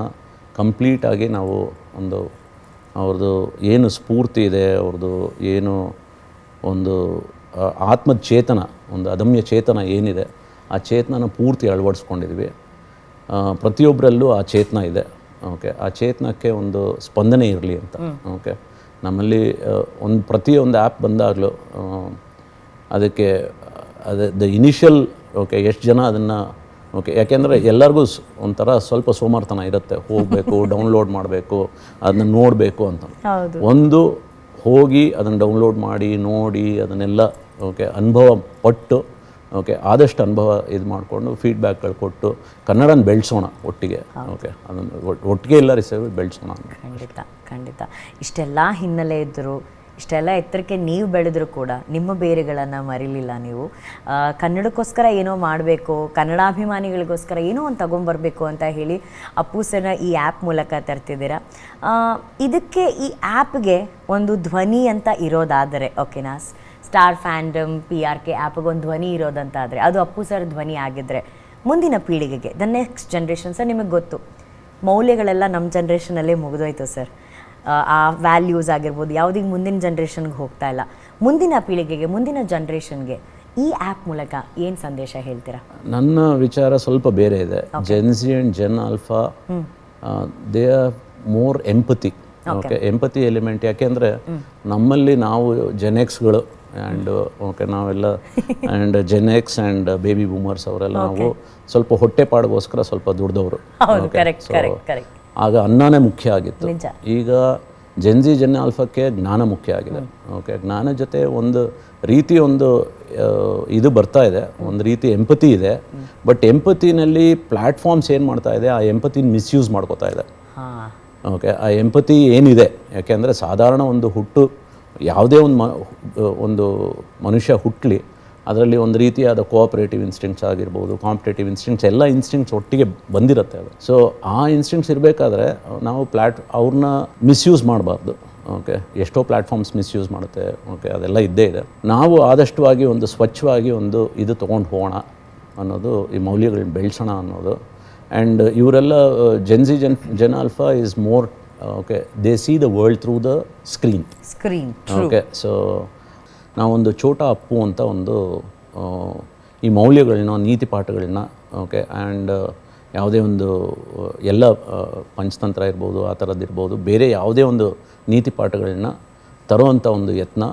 ಕಂಪ್ಲೀಟಾಗಿ ನಾವು ಒಂದು ಅವ್ರದ್ದು ಏನು ಸ್ಫೂರ್ತಿ ಇದೆ ಅವ್ರದ್ದು ಏನು ಒಂದು ಆತ್ಮದ ಚೇತನ ಒಂದು ಅದಮ್ಯ ಚೇತನ ಏನಿದೆ ಆ ಚೇತನನ ಪೂರ್ತಿ ಅಳವಡಿಸ್ಕೊಂಡಿದ್ವಿ. ಪ್ರತಿಯೊಬ್ಬರಲ್ಲೂ ಆ ಚೇತನ ಇದೆ. ಓಕೆ ಆ ಚೇತನಕ್ಕೆ ಒಂದು ಸ್ಪಂದನೆ ಇರಲಿ ಅಂತ. ಓಕೆ ನಮ್ಮಲ್ಲಿ ಒಂದು ಪ್ರತಿಯೊಂದು ಆ್ಯಪ್ ಬಂದಾಗಲೂ ಅದಕ್ಕೆ ಅದೇ ದ ಇನಿಷಿಯಲ್ ಓಕೆ ಎಷ್ಟು ಜನ ಅದನ್ನು ಓಕೆ ಯಾಕೆಂದರೆ ಎಲ್ಲರಿಗೂ ಒಂಥರ ಸ್ವಲ್ಪ ಸೋಮಾರ್ತನ ಇರುತ್ತೆ. ಹೋಗಬೇಕು ಡೌನ್ಲೋಡ್ ಮಾಡಬೇಕು ಅದನ್ನ ನೋಡಬೇಕು ಅಂತ. ಒಂದು ಹೋಗಿ ಅದನ್ನು ಡೌನ್ಲೋಡ್ ಮಾಡಿ ನೋಡಿ ಅದನ್ನೆಲ್ಲ ಓಕೆ ಅನುಭವ ಪಟ್ಟು ಓಕೆ ಆದಷ್ಟು ಅನುಭವ ಇದು ಮಾಡಿಕೊಂಡು ಫೀಡ್ಬ್ಯಾಕ್ಗಳು ಕೊಟ್ಟು ಕನ್ನಡನ ಬೆಳೆಸೋಣ ಒಟ್ಟಿಗೆ ಓಕೆ ಅದನ್ನು ಒಟ್- ಒಟ್ಟಿಗೆ ಎಲ್ಲ ರಿಸೆ ಬೆಳೆಸೋಣ ಖಂಡಿತ ಖಂಡಿತ. ಇಷ್ಟೆಲ್ಲ ಹಿನ್ನೆಲೆ ಇದ್ದರು ಇಷ್ಟೆಲ್ಲ ಎತ್ತರಕ್ಕೆ ನೀವು ಬೆಳೆದ್ರು ಕೂಡ ನಿಮ್ಮ ಬೇರುಗಳನ್ನು ಮರಿಲಿಲ್ಲ ನೀವು. ಕನ್ನಡಕ್ಕೋಸ್ಕರ ಏನೋ ಮಾಡಬೇಕು, ಕನ್ನಡಾಭಿಮಾನಿಗಳಿಗೋಸ್ಕರ ಏನೋ ಒಂದು ತಗೊಂಬರ್ಬೇಕು ಅಂತ ಹೇಳಿ ಅಪ್ಪೂಸನ ಈ ಆ್ಯಪ್ ಮೂಲಕ ತರ್ತಿದ್ದೀರಾ? ಇದಕ್ಕೆ ಈ ಆ್ಯಪ್ಗೆ ಒಂದು ಧ್ವನಿ ಅಂತ ಇರೋದಾದರೆ ಓಕೆನಾ star fandom, P R K ಆ್ಯಪ್ಗೆ ಒಂದು ಧ್ವನಿ ಇರೋದಂತಾದರೆ, ಅದು ಅಪ್ಪು ಸರ್ ಧ್ವನಿ ಆಗಿದ್ದರೆ ಮುಂದಿನ ಪೀಳಿಗೆಗೆ, ದ ನೆಕ್ಸ್ಟ್ ಜನ್ರೇಷನ್ ಸರ್ ನಿಮಗೆ ಗೊತ್ತು. ಮೌಲ್ಯಗಳೆಲ್ಲ ನಮ್ಮ ಜನ್ರೇಷನಲ್ಲೇ ಮುಗಿದೋಯ್ತು ಸರ್. ಆ ವ್ಯಾಲ್ಯೂಸ್ ಆಗಿರ್ಬೋದು ಯಾವುದೀಗ ಮುಂದಿನ ಜನ್ರೇಷನ್ಗೆ ಹೋಗ್ತಾ ಇಲ್ಲ. ಮುಂದಿನ ಪೀಳಿಗೆಗೆ ಮುಂದಿನ ಜನ್ರೇಷನ್ಗೆ ಈ ಆ್ಯಪ್ ಮೂಲಕ ಏನು ಸಂದೇಶ ಹೇಳ್ತೀರಾ? ನನ್ನ ವಿಚಾರ ಸ್ವಲ್ಪ ಬೇರೆ ಇದೆ. Gen Z and Gen Alpha they are more empathy okay empathy element ಯಾಕೆಂದರೆ ನಮ್ಮಲ್ಲಿ ನಾವು ಜೆನೆಕ್ಸ್ಗಳು ಆ್ಯಂಡ್ ಓಕೆ ನಾವೆಲ್ಲ and Gen X and baby boomers ಅವರೆಲ್ಲ ನಾವು ಸ್ವಲ್ಪ ಹೊಟ್ಟೆಪಾಡಿಗೋಸ್ಕರ ಸ್ವಲ್ಪ ದುಡ್ದವರು. ಆಗ ಅನ್ನನೇ ಮುಖ್ಯ ಆಗಿತ್ತು. ಈಗ ಜೆನ್ಜಿ ಜೆನ್ ಆಲ್ಫಕ್ಕೆ ಜ್ಞಾನ ಮುಖ್ಯ ಆಗಿದೆ. ಓಕೆ ಜ್ಞಾನ ಜೊತೆ ಒಂದು ರೀತಿ ಒಂದು ಇದು ಬರ್ತಾ ಇದೆ. ಒಂದು ರೀತಿ ಎಂಪತಿ ಇದೆ. ಬಟ್ ಎಂಪತಿನಲ್ಲಿ ಪ್ಲ್ಯಾಟ್ಫಾರ್ಮ್ಸ್ ಏನು ಮಾಡ್ತಾ ಇದೆ? ಆ ಎಂಪತಿನ ಮಿಸ್ಯೂಸ್ ಮಾಡ್ಕೋತಾ ಇದೆ. ಓಕೆ ಆ ಎಂಪತಿ ಏನಿದೆ? ಯಾಕೆಂದರೆ ಸಾಧಾರಣ ಒಂದು ಹುಟ್ಟು ಯಾವುದೇ ಒಂದು ಮ ಒಂದು ಮನುಷ್ಯ ಹುಟ್ಟಲಿ ಅದರಲ್ಲಿ ಒಂದು ರೀತಿಯಾದ ಕೋಆಪರೇಟಿವ್ ಇನ್ಸ್ಟಿಂಕ್ಟ್ಸ್ ಆಗಿರ್ಬೋದು ಕಾಂಪಿಟೇಟಿವ್ ಇನ್ಸ್ಟಿಂಕ್ಟ್ಸ್ ಎಲ್ಲ ಇನ್ಸ್ಟಿಂಕ್ಸ್ ಒಟ್ಟಿಗೆ ಬಂದಿರುತ್ತೆ ಅದು. ಸೊ ಆ ಇನ್ಸ್ಟಿಂಕ್ಸ್ ಇರಬೇಕಾದ್ರೆ ನಾವು ಪ್ಲ್ಯಾಟ್ ಅವ್ರನ್ನ ಮಿಸ್ಯೂಸ್ ಮಾಡಬಾರ್ದು. ಓಕೆ ಎಷ್ಟೋ ಪ್ಲ್ಯಾಟ್ಫಾರ್ಮ್ಸ್ ಮಿಸ್ಯೂಸ್ ಮಾಡುತ್ತೆ. ಓಕೆ ಅದೆಲ್ಲ ಇದ್ದೇ ಇದೆ. ನಾವು ಆದಷ್ಟವಾಗಿ ಒಂದು ಸ್ವಚ್ಛವಾಗಿ ಒಂದು ಇದು ತೊಗೊಂಡು ಹೋಗೋಣ ಅನ್ನೋದು ಈ ಮೌಲ್ಯಗಳನ್ನ ಬೆಳೆಸೋಣ ಅನ್ನೋದು. ಆ್ಯಂಡ್ ಇವರೆಲ್ಲ Gen Z Gen Gen Alpha is more okay they see the world through the screen screen okay so ನಾವೊಂದು ಚೋಟ ಅಪ್ಪು ಅಂತ ಒಂದು ಈ ಮೌಲ್ಯಗಳನ್ನ ನೀತಿ ಪಾಠಗಳನ್ನ ಓಕೆ ಆ್ಯಂಡ್ ಯಾವುದೇ ಒಂದು ಎಲ್ಲ ಪಂಚತಂತ್ರ ಇರ್ಬೋದು ಆ ಥರದ್ದು ಇರ್ಬೋದು ಬೇರೆ ಯಾವುದೇ ಒಂದು ನೀತಿ ಪಾಠಗಳನ್ನ ತರುವಂಥ ಒಂದು ಯತ್ನ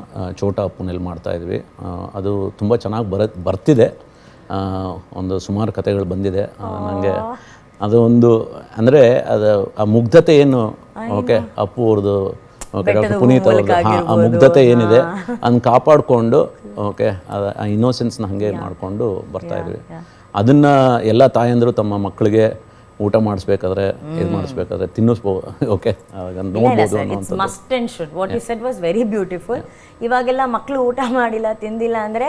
ಚೋಟ ಅಪ್ಪುನಲ್ಲಿ ಮಾಡ್ತಾ ಇದ್ವಿ. ಅದು ತುಂಬ ಚೆನ್ನಾಗಿ ಬರ ಬರ್ತಿದೆ. ಒಂದು ಸುಮಾರು ಕಥೆಗಳು ಬಂದಿದೆ. ನನಗೆ ಅದು ಒಂದು ಅಂದರೆ ಅದು ಆ ಮುಗ್ಧತೆ ಏನು ಓಕೆ ಅಪ್ಪು ಅವ್ರದ್ದು ಓಕೆ ಡಾಕ್ಟರ್ ಪುನೀತ್ ಅವ್ರದ್ದು. ಆ ಮುಗ್ಧತೆ ಏನಿದೆ ಅದನ್ನ ಕಾಪಾಡಿಕೊಂಡು ಓಕೆ ಆ ಇನ್ನೋಸೆನ್ಸ್ನ ಹಾಗೆ ಮಾಡಿಕೊಂಡು ಬರ್ತಾ ಇದ್ವಿ. ಅದನ್ನ ಎಲ್ಲ ತಾಯಂದರು ತಮ್ಮ ಮಕ್ಕಳಿಗೆ ಊಟ ಮಾಡಿಸ್ಬೇಕಾದ್ರೆ ಇದು ಮಾಡಿಸ್ಬೇಕಾದ್ರೆ ತಿನ್ನಿಸ್ಬೋ ಓಕೆ ನೋಡ್ಬೋದು must and should what you said was very beautiful ಇವಾಗೆಲ್ಲ ಮಕ್ಕಳು ಊಟ ಮಾಡಿಲ್ಲ ತಿಂದಿಲ್ಲ ಅಂದ್ರೆ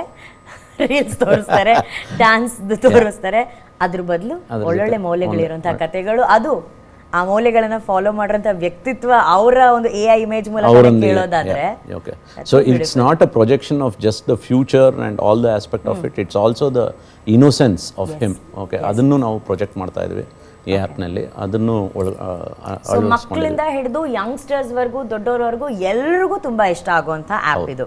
ರೀಲ್ಸ್ ತೋರಿಸ್ತಾರೆ ಡ್ಯಾನ್ಸ್ ತೋರಿಸ್ತಾರೆ. ಅದ್ರ ಬದಲು ಒಳ್ಳೊಳ್ಳೆ ಮೌಲ್ಯಗಳಿರುವಂತಹ ಕಥೆಗಳು. ಅದು ಆ ಮೌಲ್ಯಗಳನ್ನ ಫಾಲೋ ಮಾಡಿದಂತ ವ್ಯಕ್ತಿತ್ವ ಅವರ ಒಂದು ಎ ಐ ಇಮೇಜ್ ಮೂಲಕ ಕೇಳೋದಾದ್ರೆ okay so it's not a projection of just the future and all the aspect of it it's also the innocence of him okay ಅದನ್ನು ನಾವು ಪ್ರೊಜೆಕ್ಟ್ ಮಾಡ್ತಾ ಇದ್ವಿ ಈ ಆ್ಯಪ್ನಲ್ಲಿ ಅದನ್ನು ಮಕ್ಕಳಿಂದ ಹಿಡಿದು ಯಂಗ್ಸ್ಟರ್ಸ್ ವರ್ಗೂ ದೊಡ್ಡವರವರೆಗೂ ಎಲ್ರಿಗೂ ತುಂಬಾ ಇಷ್ಟ ಆಗುವಂತ ಆಪ್ ಇದು.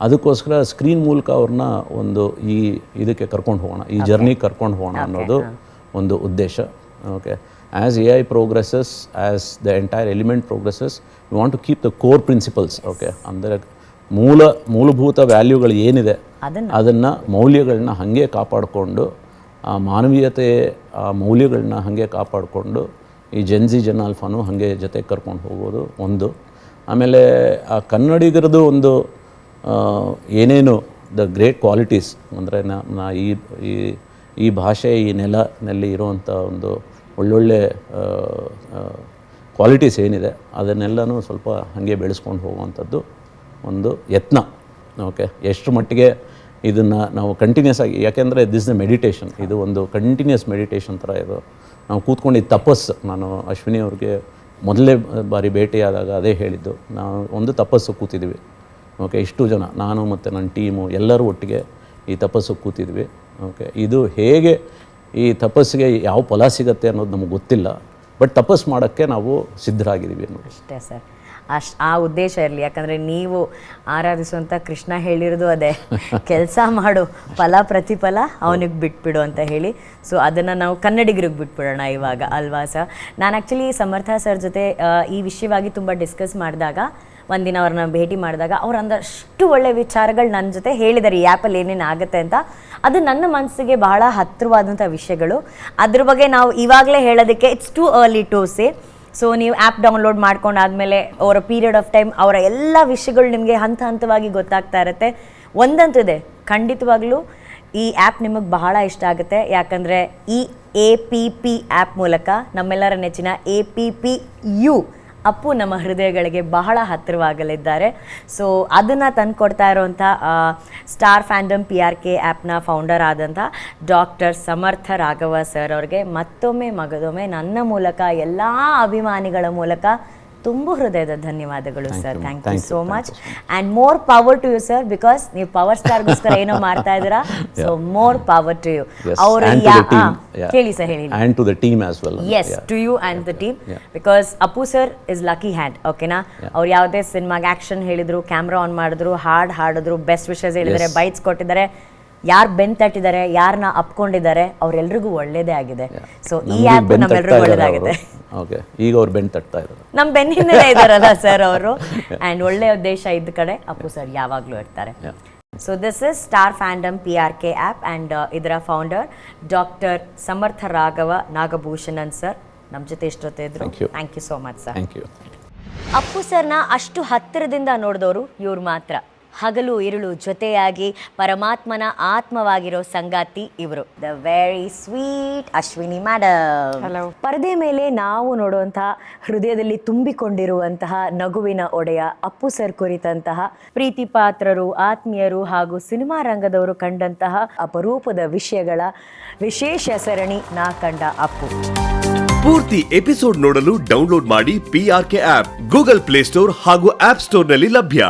ಅದಕ್ಕೋಸ್ಕರ ಸ್ಕ್ರೀನ್ ಮೂಲಕ ಅವ್ರನ್ನ ಒಂದು ಈ ಇದಕ್ಕೆ ಕರ್ಕೊಂಡು ಹೋಗೋಣ ಈ ಜರ್ನಿ ಕರ್ಕೊಂಡು ಹೋಗೋಣ ಅನ್ನೋದು ಒಂದು ಉದ್ದೇಶ. Okay as A I progresses as the entire element progresses you want to keep the core principles okay ಅಂದರೆ ಮೂಲ ಮೂಲಭೂತ ವ್ಯಾಲ್ಯೂಗಳು ಏನಿದೆ ಅದನ್ನ ಅದನ್ನು ಮೌಲ್ಯಗಳನ್ನ ಹಾಗೆ ಕಾಪಾಡಿಕೊಂಡು ಆ ಮಾನವೀಯತೆ ಆ ಮೌಲ್ಯಗಳನ್ನ ಹಾಗೆ ಕಾಪಾಡಿಕೊಂಡು ಈ ಜೆನ್ಜಿ ಜನ್ ಆಲ್ಫಾನು ಹಾಗೆ ಜೊತೆ ಕರ್ಕೊಂಡು ಹೋಗೋದು ಒಂದು. ಆಮೇಲೆ ಆ ಕನ್ನಡಿಗರದು ಒಂದು ಏನೇನು ದ ಗ್ರೇಟ್ ಕ್ವಾಲಿಟೀಸ್ ಅಂದರೆ ನಾ ಈ ಈ ಈ ಭಾಷೆ ಈ ನೆಲನಲ್ಲಿ ಇರುವಂಥ ಒಂದು ಒಳ್ಳೊಳ್ಳೆ ಕ್ವಾಲಿಟೀಸ್ ಏನಿದೆ, ಅದನ್ನೆಲ್ಲನೂ ಸ್ವಲ್ಪ ಹಾಗೆ ಬೆಳೆಸ್ಕೊಂಡು ಹೋಗುವಂಥದ್ದು ಒಂದು ಯತ್ನ. ಓಕೆ ಎಷ್ಟು ಮಟ್ಟಿಗೆ ಇದನ್ನು ನಾವು ಕಂಟಿನ್ಯೂಸ್ ಆಗಿ, ಯಾಕೆಂದರೆ ದಿಸ್ ದ ಮೆಡಿಟೇಷನ್ ಇದು ಒಂದು ಕಂಟಿನ್ಯೂಸ್ ಮೆಡಿಟೇಷನ್ ಥರ ಇದು. ನಾವು ಕೂತ್ಕೊಂಡಿದ್ದ ತಪಸ್ಸು ನಾನು ಅಶ್ವಿನಿ ಅವ್ರಿಗೆ ಮೊದಲೇ ಬಾರಿ ಭೇಟಿಯಾದಾಗ ಅದೇ ಹೇಳಿದ್ದು. ನಾವು ಒಂದು ತಪಸ್ಸು ಕೂತಿದ್ವಿ. ಓಕೆ ಇಷ್ಟು ಜನ, ನಾನು ಮತ್ತು ನನ್ನ ಟೀಮು ಎಲ್ಲರೂ ಒಟ್ಟಿಗೆ ಈ ತಪಸ್ಸು ಕೂತಿದ್ವಿ. ಓಕೆ ಇದು ಹೇಗೆ ಈ ತಪಸ್ಸಿಗೆ ಯಾವ ಫಲ ಸಿಗತ್ತೆ ಅನ್ನೋದು ನಮಗೆ ಗೊತ್ತಿಲ್ಲ. ಬಟ್ ತಪಸ್ಸು ಮಾಡೋಕ್ಕೆ ನಾವು ಸಿದ್ಧರಾಗಿದ್ದೀವಿ ಅನ್ನೋದು. ಅಷ್ಟೇ ಸರ್. ಅಷ್ಟು ಆ ಉದ್ದೇಶ ಇರಲಿ. ಯಾಕಂದರೆ ನೀವು ಆರಾಧಿಸುವಂಥ ಕೃಷ್ಣ ಹೇಳಿರೋದು ಅದೇ. ಕೆಲಸ ಮಾಡು. ಫಲ ಪ್ರತಿಫಲ ಅವನಿಗೆ ಬಿಟ್ಬಿಡು ಅಂತ ಹೇಳಿ. ಸೊ ಅದನ್ನು ನಾವು ಕನ್ನಡಿಗರಿಗೆ ಬಿಟ್ಬಿಡೋಣ ಇವಾಗ. ಅಲ್ವಾ ಸರ್? ನಾನು ಆ್ಯಕ್ಚುಲಿ ಸಮರ್ಥ ಸರ್ ಜೊತೆ ಈ ವಿಷಯವಾಗಿ ತುಂಬ ಡಿಸ್ಕಸ್ ಮಾಡಿದಾಗ ಒಂದಿನ ಅವ್ರನ್ನ ಭೇಟಿ ಮಾಡಿದಾಗ ಅವ್ರು ಅಂದಷ್ಟು ಒಳ್ಳೆ ವಿಚಾರಗಳು ನನ್ನ ಜೊತೆ ಹೇಳಿದ್ದಾರೆ ಈ ಆ್ಯಪಲ್ಲಿ ಏನೇನು ಆಗುತ್ತೆ ಅಂತ ಅದು ನನ್ನ ಮನಸ್ಸಿಗೆ ಬಹಳ ಹತ್ತಿರವಾದಂಥ ವಿಷಯಗಳು. ಅದ್ರ ಬಗ್ಗೆ ನಾವು ಇವಾಗಲೇ ಹೇಳೋದಕ್ಕೆ it's too early to say so ನೀವು ಆ್ಯಪ್ ಡೌನ್ಲೋಡ್ ಮಾಡ್ಕೊಂಡಾದ್ಮೇಲೆ ಅವರ ಪೀರಿಯಡ್ ಆಫ್ ಟೈಮ್ ಅವರ ಎಲ್ಲ ವಿಷಯಗಳು ನಿಮಗೆ ಹಂತ ಹಂತವಾಗಿ ಗೊತ್ತಾಗ್ತಾ ಇರುತ್ತೆ. ಒಂದಂತೂ ಇದೆ, ಖಂಡಿತವಾಗ್ಲೂ ಈ ಆ್ಯಪ್ ನಿಮಗೆ ಬಹಳ ಇಷ್ಟ ಆಗುತ್ತೆ. ಯಾಕಂದರೆ ಈ ಎ ಪಿ ಪಿ ಆ್ಯಪ್ ಮೂಲಕ ನಮ್ಮೆಲ್ಲರ ನೆಚ್ಚಿನ A P P U Appu ನಮ್ಮ ಹೃದಯಗಳಿಗೆ ಬಹಳ ಹತ್ತಿರವಾಗಲಿದ್ದಾರೆ. ಸೊ ಅದನ್ನು ತಂದುಕೊಡ್ತಾ ಇರುವಂಥ star fandom P R K ಆ್ಯಪ್ನ ಫೌಂಡರ್ ಆದಂಥ ಡಾಕ್ಟರ್ ಸಮರ್ಥ ರಾಘವ ಸರ್ ಅವ್ರಿಗೆ ಮತ್ತೊಮ್ಮೆ ಮಗದೊಮ್ಮೆ ನನ್ನ ಮೂಲಕ ಎಲ್ಲ ಅಭಿಮಾನಿಗಳ ಮೂಲಕ ತುಂಬ ಹೃದಯದ ಧನ್ಯವಾದಗಳು sir thank you so much and and more power to you sir because ನೀವು ಪವರ್ ಸ್ಟಾರ್ಗೋಸ್ಕರ ಏನೋ ಮಾಡ್ತಾ ಇದ್ದೀರಾ? So more power to you ಅವರು. ಹೇಳಿ ಸರ್ ಹೇಳಿ And to the team as well. Yes to you and the team. Because Appu sir is lucky hand ಓಕೆನಾ. ಅವ್ರು ಯಾವುದೇ ಸಿನಿಮಾಗೆ ಆಕ್ಷನ್ ಹೇಳಿದ್ರು ಕ್ಯಾಮ್ರಾ ಆನ್ ಮಾಡಿದ್ರು ಹಾಡ್ ಹಾಡಿದ್ರು ಬೆಸ್ಟ್ ವಿಷಸ್ ಹೇಳಿದ್ದಾರೆ Yes. ಬೈಟ್ಸ್ ಕೊಟ್ಟಿದ್ದಾರೆ. ಯಾರು ಬೆನ್ ತಟ್ಟಿದ್ದಾರೆ ಯಾರನ್ನ ಅಪ್ಕೊಂಡಿದ್ದಾರೆ ಅವರೆಲ್ಲರಿಗೂ ಒಳ್ಳೇದೇ ಆಗಿದೆ. ಸೊ ಈ ಆ್ಯಪ್ ನಮ್ಮೆಲ್ಲರಿಗೂ ಒಳ್ಳೇದಾಗಿದೆ. ಓಕೆ ಈಗ ಅವ್ರು ಬೆನ್ ತಟ್ತಾ ಇದ್ದಾರೆ. ನಮ್ಮ ಬೆನ್ನಿಂದಲೇ ಇದ್ದಾರಲ್ಲ ಸರ್ ಅವರು. ಆ್ಯಂಡ್ ಒಳ್ಳೆ ಉದ್ದೇಶ ಇದ್ದ ಕಡೆ ಅಪ್ಪು ಸರ್ ಯಾವಾಗಲೂ ಇರ್ತಾರೆ. So this is star fandom P R K app and ಇದರ founder doctor Samarth Raghava Nagabhushan sir ನಮ್ಮ ಜೊತೆ ಇಷ್ಟೊತ್ತೆ ಇದ್ರು. Thank you so much sir thank you Appu ಸರ್ನ ಅಷ್ಟು ಹತ್ತಿರದಿಂದ ನೋಡಿದವರು ಇವ್ರು ಮಾತ್ರ. ಹಗಲು ಇರುಳು ಜೊತೆಯಾಗಿ ಪರಮಾತ್ಮನ ಆತ್ಮವಾಗಿರೋ ಸಂಗಾತಿ ಇವರು. The very sweet Ashwini madam ಪರದೆ ಮೇಲೆ ನಾವು ನೋಡುವಂತಹ ಹೃದಯದಲ್ಲಿ ತುಂಬಿಕೊಂಡಿರುವಂತಹ ನಗುವಿನ ಒಡೆಯ ಅಪ್ಪು ಸರ್ ಕುರಿತಂತಹ ಪ್ರೀತಿ ಪಾತ್ರರು ಆತ್ಮೀಯರು ಹಾಗೂ ಸಿನಿಮಾ ರಂಗದವರು ಕಂಡಂತಹ ಅಪರೂಪದ ವಿಷಯಗಳ ವಿಶೇಷ ಸರಣಿ ನಾ ಕಂಡ ಅಪ್ಪು. ಪೂರ್ತಿ ಎಪಿಸೋಡ್ ನೋಡಲು ಡೌನ್ಲೋಡ್ ಮಾಡಿ P R K app Google play store ಹಾಗೂ ಆಪ್ ಸ್ಟೋರ್ನಲ್ಲಿ ಲಭ್ಯ.